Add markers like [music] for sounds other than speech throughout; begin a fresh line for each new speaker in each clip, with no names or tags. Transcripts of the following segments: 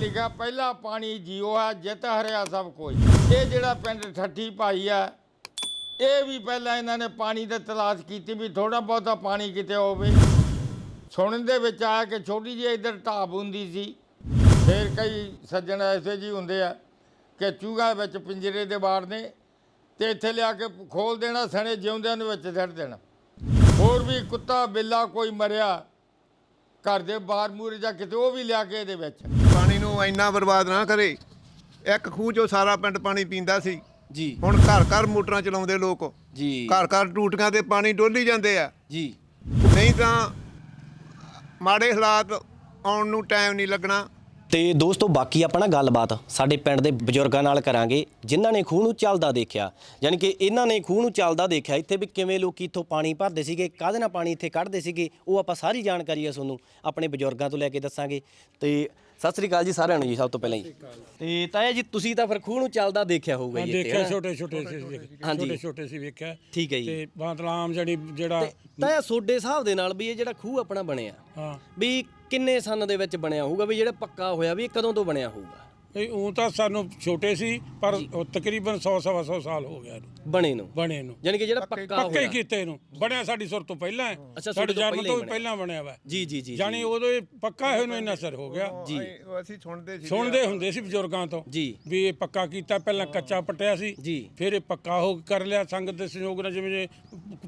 ਲਿਖਿਆ, ਪਹਿਲਾ ਪਾਣੀ ਜੀਓ ਹੈ, ਜਿੱਤ ਹਰਿਆ ਸਭ ਕੋਈ ਇਹ ਜਿਹੜਾ ਪਿੰਡ ਠੱਠੀ ਭਾਈ ਆ ਇਹ ਵੀ ਪਹਿਲਾਂ ਇਹਨਾਂ ਨੇ ਪਾਣੀ ਦੀ ਤਲਾਸ਼ ਕੀਤੀ ਵੀ ਥੋੜਾ ਬਹੁਤਾ ਪਾਣੀ ਕਿਤੇ ਹੋਵੇ। ਸੁਣਨ ਦੇ ਵਿੱਚ ਆਇਆ ਕਿ ਛੋਟੀ ਜਿਹੀ ਇੱਧਰ ਢਾਬ ਹੁੰਦੀ ਸੀ, ਫਿਰ ਕਈ ਸੱਜਣ ਐਸੇ ਜੀ ਹੁੰਦੇ ਆ ਕਿ ਚੂਹਾ ਵਿੱਚ ਪਿੰਜਰੇ ਦੇ ਬਾੜ ਨੇ ਤੇ ਇੱਥੇ ਲਿਆ ਕੇ ਖੋਲ ਦੇਣਾ, ਸਣੇ ਜਿਉਂਦਿਆਂ ਨੂੰ ਵਿੱਚ ਛੱਡ ਦੇਣਾ। ਹੋਰ ਵੀ ਕੁੱਤਾ, ਬਿੱਲਾ ਕੋਈ ਮਰਿਆ, ਘਰ ਦੇ ਬਾਹਰ ਮੂਰੇ ਜਾਂ ਕਿਤੇ, ਉਹ ਵੀ ਲਿਆ ਕੇ ਇਹਦੇ ਵਿੱਚ।
ਪਾਣੀ ਨੂੰ ਇੰਨਾ ਬਰਬਾਦ ਨਾ ਕਰੇ। ਇੱਕ ਖੂਹ ਚੋਂ ਸਾਰਾ ਪਿੰਡ ਪਾਣੀ ਪੀਂਦਾ ਸੀ।
ਜੀ।
ਹੁਣ ਘਰ ਘਰ ਮੋਟਰਾਂ ਚਲਾਉਂਦੇ ਲੋਕ।
ਜੀ।
ਘਰ ਘਰ ਟੂਟੀਆਂ ਤੇ ਪਾਣੀ ਡੋਲੀ ਜਾਂਦੇ ਆ।
ਜੀ।
ਨਹੀਂ ਤਾਂ ਮਾੜੇ ਹਾਲਾਤ ਆਉਣ ਨੂੰ ਟਾਈਮ ਨਹੀਂ ਲੱਗਣਾ।
ਤੇ ਦੋਸਤੋ ਬਾਕੀ ਆਪਾਂ ਨਾ ਗੱਲਬਾਤ ਸਾਡੇ ਪਿੰਡ ਦੇ ਬਜ਼ੁਰਗਾਂ ਨਾਲ ਕਰਾਂਗੇ ਜਿਨ੍ਹਾਂ ਨੇ ਖੂਹ ਨੂੰ ਚੱਲਦਾ ਦੇਖਿਆ। ਯਾਨੀ ਕਿ ਇਹਨਾਂ ਨੇ ਖੂਹ ਨੂੰ ਚੱਲਦਾ ਦੇਖਿਆ। ਇੱਥੇ ਵੀ ਕਿਵੇਂ ਲੋਕੀ ਇੱਥੋਂ ਪਾਣੀ ਭਰਦੇ ਸੀਗੇ ਕਾਹਦੇ ਨਾਲ ਪਾਣੀ ਇੱਥੇ ਕੱਢਦੇ ਸੀਗੇ ਉਹ ਆਪਾਂ ਸਾਰੀ ਜਾਣਕਾਰੀ ਆ ਤੁਹਾਨੂੰ ਆਪਣੇ ਬਜ਼ੁਰਗਾਂ ਤੋਂ ਲੈ ਕੇ ਦੱਸਾਂਗੇ। ਤੇ ਸਤਿ ਸ੍ਰੀ ਅਕਾਲ ਜੀ ਸਾਰਿਆਂ ਨੂੰ ਜੀ ਸਭ ਤੋਂ ਪਹਿਲਾਂ ਜੀ। ਤੇ ਤਾਇਆ ਜੀ ਤੁਸੀਂ ਤਾਂ ਫਿਰ ਖੂਹ ਨੂੰ ਚੱਲਦਾ ਦੇਖਿਆ ਹੋਊਗਾ ਜੀ
ਦੇਖਿਆ? ਛੋਟੇ ਛੋਟੇ ਸੀ। ਛੋਟੇ ਛੋਟੇ ਸੀ ਵੇਖਿਆ।
ਠੀਕ ਹੈ ਜੀ।
ਤੇ ਬਾਤਲਾਮ ਜਿਹੜੀ ਜਿਹੜਾ
ਤਾਇਆ ਸੋਡੇ ਹਿਸਾਬ ਦੇ ਨਾਲ ਵੀ ਇਹ ਜਿਹੜਾ ਖੂਹ ਆਪਣਾ ਬਣਿਆ
ਹਾਂ।
ਵੀ ਕਿੰਨੇ ਸਨ ਦੇ ਵਿੱਚ ਬਣਿਆ ਹੋਊਗਾ? ਵੀ ਜਿਹੜਾ ਪੱਕਾ ਹੋਇਆ ਵੀ ਇਹ ਕਦੋਂ ਤੋਂ ਬਣਿਆ ਹੋਊਗਾ?
ਇਹ ਉਹ ਤਾਂ ਸਾਨੂੰ ਛੋਟੇ ਸੀ ਪਰ ਉਹ ਤਕਰੀਬਨ 100 ਸਵਾ 100 ਸਾਲ ਹੋ ਗਿਆ ਇਹਨੂੰ।
ਬਣੇ ਨੂੰ।
ਬਣੇ ਨੂੰ।
ਯਾਨੀ ਕਿ ਜਿਹੜਾ ਪੱਕਾ
ਪੱਕੇ
ਹੋਇਆ।
ਕੀਤੇ ਨੂੰ। ਬਣਿਆ ਸਾਡੀ ਸੁਰ ਤੋਂ ਪਹਿਲਾਂ ਹੈ।
ਅੱਛਾ,
ਸਾਡੇ
ਤੋਂ
ਜਨਮ ਤੋਂ ਵੀ
ਪਹਿਲਾਂ ਹੀ
ਪਹਿਲਾਂ ਬਣਿਆ ਵਾ।
ਜੀ ਜੀ ਜੀ
ਜਾਣੀ ਉਦੋਂ ਇਹ ਪੱਕਾ ਹੋਏ ਨੂੰ ਇੰਨਾ ਸਰ ਹੋ ਗਿਆ।
ਜੀ।
ਉਹ ਅਸੀਂ ਸੁਣਦੇ ਸੀ
ਸੁਣਦੇ ਹੁੰਦੇ ਸੀ ਬਜ਼ੁਰਗਾਂ ਤੋਂ
ਜੀ।
ਵੀ ਇਹ ਪੱਕਾ ਕੀਤਾ ਪਹਿਲਾਂ ਕੱਚਾ ਪਟਿਆ ਸੀ।
ਜੀ।
ਫਿਰ ਇਹ ਪੱਕਾ ਹੋ ਕੇ ਕਰ ਲਿਆ। ਸੰਗਤ ਦੇ ਸਹਿਯੋਗ ਨਾਲ ਜਿਵੇਂ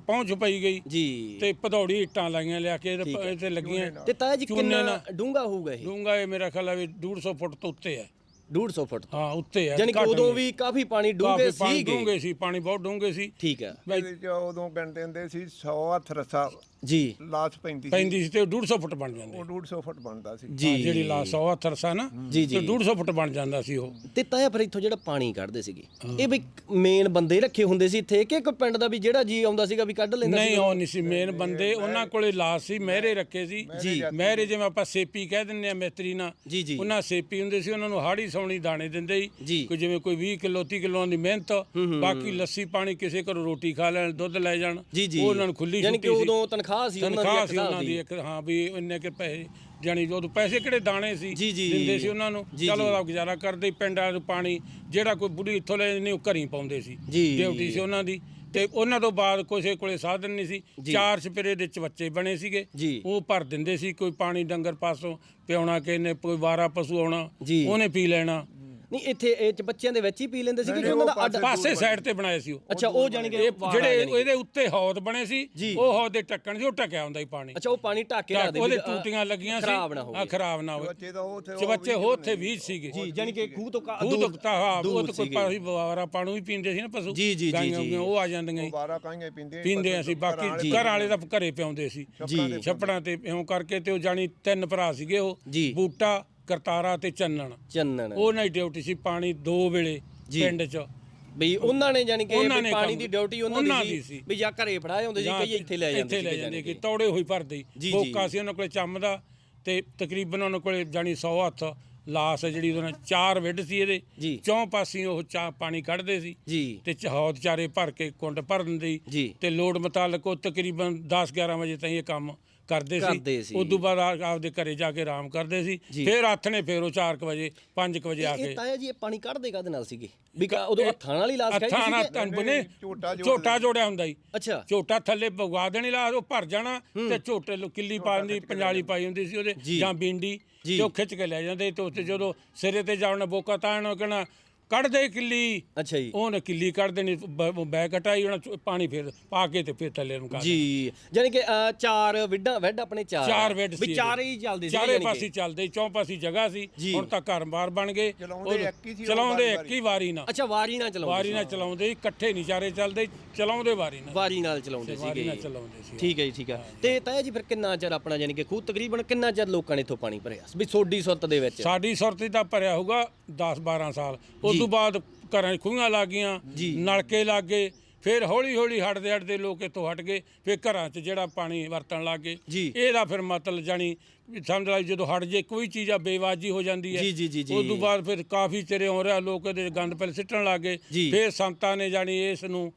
ਪਹੁੰਚ ਪਈ ਗਈ।
ਜੀ।
ਤੇ ਭਦੌੜੀ ਇੱਟਾਂ ਲਾਈਆਂ ਲਿਆ ਕੇ ਇਹਦੇ ਪ- ਇਹਦੇ ਲੱਗੀਆਂ।
ਤੇ ਤਾਇਆ ਜੀ
ਚੂਨੇ
ਕਿੰਨਾ
ਨਾਲ।
ਡੂੰਗਾ ਹੋਊਗਾ ਇਹ?
ਡੂੰਗਾ ਇਹ ਮੇਰਾ ਖਿਆਲ ਹੈ ਵੀ 150 ਫੁੱਟ ਤੋਂ ਉੱਤੇ ਹੈ।
150 ਫੁੱਟ ਤੋਂ।
ਹਾਂ ਉੱਤੇ ਹੈ
ਯਾਨੀ ਕਿ
ਘੱਟ
ਉਦੋਂ
ਨਹੀਂ।
ਵੀ ਕਾਫੀ ਪਾਣੀ
ਕਾਫੀ
ਡੂੰਘੇ
ਪਾਣੀ
ਸੀਗੇ।
ਡੂੰਘੇ ਸੀ ਪਾਣੀ ਬਹੁਤ ਡੂੰਘੇ ਸੀ।
ਠੀਕ ਹੈ।
ਇਹਦੇ ਚ ਉਦੋਂ ਗਿਣਦੇ ਹੁੰਦੇ ਸੀ 100 ਹੱਥ ਰਸਾ
ਜੀ।
ਲਾਸ ਪੈਂਦੀ ਸੀ।
ਪੈਂਦੀ ਸੀ ਤੇ 150 ਫੁੱਟ ਬਣ ਜਾਂਦੀ
ਉਹ 150 ਫੁੱਟ ਬਣਦਾ ਸੀ।
ਜੀ।
ਜਿਹੜੀ ਲਾ 100 ਹੱਥ ਰਸਾ ਨਾ
ਜੀ, ਜੀ।
ਤੇ 150 ਫੁੱਟ ਬਣ ਜਾਂਦਾ ਸੀ ਉਹ।
ਤੇ ਤਾਇਆ ਫਿਰ ਇੱਥੋਂ ਜਿਹੜਾ ਪਾਣੀ ਕੱਢਦੇ ਸੀਗੇ ਇਹ ਵੀ ਮੇਨ ਬੰਦੇ ਰੱਖੇ ਹੁੰਦੇ ਸੀ ਇੱਥੇ? ਕਿ ਇੱਕ ਪਿੰਡ ਦਾ ਵੀ ਜਿਹੜਾ ਜੀ ਆਉਂਦਾ ਸੀਗਾ ਵੀ ਕੱਢ ਲੈਂਦਾ
ਨਹੀਂ ਉਹ ਨਹੀਂ ਸੀ ਮੇਨ ਬੰਦੇ ਉਹਨਾਂ ਕੋਲੇ ਲਾਸ਼ ਸੀ ਮਹਿਰੇ ਰੱਖੇ ਸੀ।
ਜੀ।
ਮਹਿਰੇ ਜਿਵੇਂ ਆਪਾਂ ਸੇਪੀ ਕਹਿ ਦਿੰਦੇ ਆ ਮਿਸਤਰੀ ਨਾਲ
ਜੀ, ਜੀ।
ਉਹਨਾਂ ਸੇਪੀ ਹੁੰਦੇ ਸੀ ਉਹਨਾਂ ਨੂੰ ਹਾੜੀ ਸੌਣੀ ਦਾਣੇ ਦਿੰਦੇ
ਜੀ।
ਸੀ ਕੋਈ ਜਿਵੇਂ ਕੋਈ 20 ਕਿਲੋ 30 ਕਿਲੋ ਦੀ ਮਿਹਨਤ ਬਾਕੀ ਲੱਸੀ ਪਾਣੀ ਕਿਸੇ ਘਰੋਂ ਰੋਟੀ ਖਾ ਲੈਣ ਦੁੱਧ ਲੈ ਜਾਣ
ਜੀ ਜੀ
ਉਹ ਉਹਨਾਂ ਨੂੰ ਖੁੱਲੀ
ਯਾਨੀ ਕਿ ਉਦੋਂ ਤਨਖਾਹ ਸੀ ਉਹਨਾਂ ਦੀ ਇੱਕ
ਹਾਂ ਵੀ ਇੰਨੇ ਕਿ ਪੈਸੇ ਜਾਨੀ ਉਦੋਂ ਪੈਸੇ ਕਿਹੜੇ ਦਾਣੇ ਸੀ
ਜੀ, ਜੀ।
ਦਿੰਦੇ ਸੀ ਉਹਨਾਂ ਨੂੰ
ਜੀ,
ਚਲੋ
ਜੀ।
ਉਹਦਾ ਗੁਜ਼ਾਰਾ ਕਰਦੇ ਪਿੰਡਾਂ ਨੂੰ ਪਾਣੀ ਜਿਹੜਾ ਕੋਈ ਬੁੜੀ ਇੱਥੋਂ ਲੈ ਜਾਂਦੀ ਉਹ ਘਰੀ ਪਾਉਂਦੇ ਸੀ
ਜੀ।
ਡਿਊਟੀ ਸੀ ਉਹਨਾਂ ਦੀ ਤੇ ਉਹਨਾਂ ਤੋਂ ਬਾਅਦ ਕਿਸੇ ਕੋਲੇ ਸਾਧਨ ਨਹੀਂ ਸੀ ਚਾਰ ਛਪੇਰੇ ਦੇ ਚ ਬੱਚੇ ਬਣੇ ਸੀਗੇ। ਉਹ ਭਰ ਦਿੰਦੇ ਸੀ ਕੋਈ ਪਾਣੀ ਡੰਗਰ ਪਾਸੋਂ ਪਿਆਉਣਾ ਕਿਸੇ ਨੇ ਕੋਈ ਵਾਰਾ ਪਸ਼ੂ ਆਉਣਾ। ਉਹਨੇ ਪੀ ਲੈਣਾ
ਨਹੀਂ ਇੱਥੇ ਇਹ ਚ ਬੱਚਿਆਂ ਦੇ ਵਿੱਚ ਹੀ ਪੀ ਲੈਂਦੇ ਸੀਗੇ ਕਿ ਉਹਨਾਂ ਦਾ ਅੱਡ
ਪਾਸੇ ਸਾਈਡ ਤੇ ਬਣਾਏ ਸੀ ਉਹ।
ਅੱਛਾ ਉਹ ਜਾਣੀ ਕਿ ਆ
ਜਿਹੜੇ। ਇਹਦੇ ਉੱਤੇ ਹੌਦ ਬਣੇ ਸੀ। ਉਹ ਹੌਦ ਦੇ ਟੱਕਣ ਸੀ ਉਹ ਟਕਿਆ ਹੁੰਦਾ ਸੀ ਪਾਣੀ।
ਅੱਛਾ ਉਹ ਪਾਣੀ ਢੱਕ ਕੇ ਰੱਖਦੇ
ਉਹਦੇ
ਵੀ,
ਟੂਟੀਆਂ ਲੱਗੀਆਂ ਸੀ।
ਖਰਾਬ ਨਾ
ਹਾਂ
ਹੋਵੇ
ਖਰਾਬ ਨਾ ਹੋਵੇ।
ਬੱਚੇ ਤਾਂ ਉਹ ਉੱਥੇ
ਬੱਚੇ ਹੋ ਉੱਥੇ 20 ਸੀਗੇ।
ਜੀ ਜਾਨੀ ਕਿ ਖੂਹ ਤੋਂ ਦੂਰ-
ਤੋਂ ਤਾਂ ਹਾਂ ਉਹ ਤਾਂ ਕੋਈ। ਪਾਣੀ ਵਾਰਾ ਪਾਣੀ ਵੀ ਪੀਂਦੇ ਸੀ ਨਾ ਪਸ਼ੂ।
ਜੀ, ਜੀ, ਜੀ,
ਉਹ ਆ ਜਾਂਦੀਆਂ ਸੀ।
ਬਾਰਾ ਕਾਂਗੇ ਪੀਂਦੇ
ਪੀਂਦੇ ਅਸੀਂ ਬਾਕੀ ਘਰ ਵਾਲੇ ਤਾਂ ਘਰੇ ਪਿਆਉਂਦੇ ਸੀ।
ਜੀ।
ਛੱਪੜਾਂ ਤੇ ਇਉਂ ਕਰਕੇ ਤੇ ਉਹ ਜਾਣੀ ਤਿੰਨ ਭਰਾ ਸੀਗੇ ਉਹ। ਬੂਟਾ ਕਰਤਾਰਾ ਤੇ ਚੰਨਣ
ਚੰਨਣ
ਉਹ ਨਹੀਂ ਡਿਊਟੀ ਸੀ ਪਾਣੀ ਦੋ ਵੇਲੇ
ਜੀ।
ਪਿੰਡ 'ਚ
ਬਈ ਉਹਨਾਂ ਨੇ ਜਾਨੀ ਕਿ
ਉਹਨਾਂ
ਵੀ
ਨੇ
ਪਾਣੀ
ਕੰਮ-
ਦੀ ਡਿਊਟੀ ਉਹਨਾਂ
ਉਹਨਾਂ
ਦੀ
ਦੀ
ਸੀ
ਸੀ।
ਵੀ ਜਾਂ ਘਰੇ ਫੜਾਏ ਹੁੰਦੇ ਸੀ
ਜਾਂ
ਕਈ ਇੱਥੇ ਲੈ ਜਾਂਦੇ
ਇੱਥੇ ਲੈ
ਸੀਗੇ
ਜਾਂਦੇ
ਜਾਣੀ
ਕਿ ਤੌੜੇ ਹੋਈ ਭਰਦੇ
ਜੀ, ਜੀ।
ਬੋਕਾ ਸੀ ਉਹਨਾਂ ਕੋਲੇ ਚੰਮ ਦਾ ਤੇ ਤਕਰੀਬਨ ਉਹਨਾਂ ਕੋਲੇ ਜਾਣੀ 100 ਹੱਥ ਲਾਸ ਹੈ ਜਿਹੜੀ ਉਹਨਾਂ ਚਾਰ ਵਿੱਡ ਸੀ ਇਹਦੇ। ਚੌਂ ਪਾਸਿਓਂ ਉਹ ਚਾ ਪਾਣੀ ਕੱਢਦੇ ਸੀ
ਜੀ
ਤੇ ਚਹੌਦ ਚਾਰੇ ਭਰ ਕੇ ਕੁੰਡ ਭਰ ਦਿੰਦੇ ਸੀ
ਜੀ।
ਤੇ ਲੋੜ ਮੁਤਾਲਕ ਉਹ ਤਕਰੀਬਨ 10 11 ਵਜੇ ਤਾਈਂ ਇਹ ਕੰਮ ਕਰਦੇ
ਕਰਦੇ
ਸੀ।
ਸੀ।
ਉਸ ਤੋਂ ਬਾਅਦ ਆ- ਆਪਦੇ ਘਰੇ ਜਾ ਕੇ ਆਰਾਮ ਕਰਦੇ ਸੀ।
ਜੀ।
ਫਿਰ ਹੱਥ ਨੇ ਫੇਰ ਉਹ 4 ਵਜੇ 5 ਵਜੇ ਆ
ਇਹ
ਕੇ।
ਤਾਇਆ ਜੀ ਇਹ ਪਾਣੀ ਕੱਢਦੇ ਕਾਦੇ ਨਾਲ ਸੀਗੇ? ਵੀ ਕਾ- ਉਦੋਂ ਹੱਥਾਂ ਨਾਲ ਹੀ ਲਾਸ਼
ਹੱਥਾਂ
ਖਾਈ
ਨਾਲ
ਸੀ
ਤਨ ਬਨੇ
ਝੋਟਾ ਜੋੜ
ਝੋਟਾ ਜੋੜਿਆ ਹੁੰਦਾ ਸੀ
ਅੱਛਾ।
ਝੋਟਾ ਥੱਲੇ ਭਗਵਾ ਦੇਣੀ ਲਾ ਉਹ ਭਰ ਜਾਣਾ ਤੇ ਝੋਟੇ ਲੋ ਕਿੱਲੀ ਪਾ ਦਿੰਦੀ ਪੰਜਾਲੀ ਪਾਈ ਹੁੰਦੀ ਸੀ ਉਹਦੇ
ਜੀ।
ਜਾਂ ਬਿੰਡੀ
ਜੀ।
ਤੇ ਉਹ ਖਿੱਚ ਕੇ ਲੈ ਜਾਂਦੇ ਤੇ ਉੱਤੇ ਜਦੋਂ ਸਿਰੇ ਤੇ ਜਾਣਾ ਬੋਕਾ ਤਾਣ ਉਹ ਕਹਿਣਾ ਕੱਢ ਦੇ ਕਿੱਲੀ।
ਅੱਛਾ ਜੀ।
ਉਹਨੇ ਕਿੱਲੀ ਕੱਢ ਦੇਣੀ ਬ- ਬੈ ਕਟਾਈ ਉਹਨਾਂ ਚ ਪਾਣੀ ਫਿਰ ਪਾ ਕੇ ਤੇ ਫਿਰ ਥੱਲੇ ਨੂੰ ਕਰ
ਜੀ ਜਾਨੀ ਕਿ ਅ, ਚਾਰ ਵਿੱਡਾਂ ਵੱਡ ਆਪਣੇ ਚਾਰ
ਚਾਰ ਬੈੱਡ ਸੀ।
ਵੀ ਚਾਰੇ ਹੀ ਚੱਲਦੇ ਸੀ
ਚਾਰੇ ਪਾਸੇ ਚੱਲਦੇ ਚੌਂ ਪਾਸੇ ਜਗ੍ਹਾ ਸੀ।
ਜੀ।
ਹੁਣ ਤਾਂ ਘਰ ਬਾਰ ਬਣ ਗਏ।
ਚਲਾਉਂਦੇ
ਉਹ-
ਇੱਕ ਹੀ ਸੀ ਉਹ
ਚਲਾਉਂਦੇ
ਵਾਰੀ-ਵਾਰੀ।
ਇੱਕ ਹੀ ਵਾਰੀ ਨਾਲ
ਅੱਛਾ ਵਾਰੀ ਨਾਲ ਚਲਾਉਂਦੇ
ਵਾਰੀ ਨਾਲ ਚਲਾਉਂਦੇ ਇਕੱਠੇ ਨਹੀਂ ਚਾਰੇ ਚੱਲਦੇ ਚਲਾਉਂਦੇ ਵਾਰੀ ਨਾਲ।
ਵਾਰੀ ਨਾਲ ਚਲਾਉਂਦੇ
ਵਾਰੀ
ਸੀਗੇ।
ਨਾਲ ਚਲਾਉਂਦੇ ਸੀ।
ਠੀਕ ਹੈ ਜੀ ਠੀਕ ਹੈ। ਤੇ ਤਾਇਆ ਜੀ ਫਿਰ ਕਿੰਨਾ ਚਿਰ ਆਪਣਾ ਜਾਨੀ ਕਿ ਖੂਹ ਤਕਰੀਬਨ ਕਿੰਨਾ ਚਿਰ ਲੋਕਾਂ ਨੇ ਇੱਥੋਂ ਪਾਣੀ ਭਰਿਆ? ਵੀ ਸੋਡੀ ਸੁੱਤ ਦੇ ਵਿੱਚ।
ਸਾਡੀ ਸੁਰਤੀ ਤਾਂ ਭਰਿਆ ਹੋਊਗਾ 10 12 ਸਾਲ। ਉਸ ਤੋਂ ਬਾਅਦ ਘਰਾਂ 'ਚ ਖੂਹਾਂ ਲੱਗ ਗਈਆਂ। ਨਲਕੇ ਲੱਗ ਗਏ ਫਿਰ ਹੌਲੀ ਹੌਲੀ ਹਟਦੇ ਹਟਦੇ ਲੋਕ ਇੱਥੋਂ ਹਟ ਗਏ ਫਿਰ ਘਰਾਂ 'ਚ ਜਿਹੜਾ ਪਾਣੀ ਵਰਤਣ ਲੱਗ ਗਏ। ਇਹਦਾ ਫਿਰ ਮਤਲਬ ਜਾਣੀ ਸਮਝ ਲਾ ਜਦੋਂ ਹਟ ਜੇ ਕੋਈ ਚੀਜ਼ ਆ ਬੇਵਾਜੀ ਹੋ ਜਾਂਦੀ ਹੈ। ਉਸ ਤੋਂ ਬਾਅਦ ਫਿਰ ਕਾਫੀ ਚਿਰ ਹੋ ਰਿਹਾ ਲੋਕ ਇਹਦੇ 'ਚ ਗੰਦ ਪਹਿਲੇ ਸਿੱਟਣ ਲੱਗ ਗਏ। ਫਿਰ ਸੰਤਾਂ ਨੇ ਜਾਣੀ ਇਸ ਨੂੰ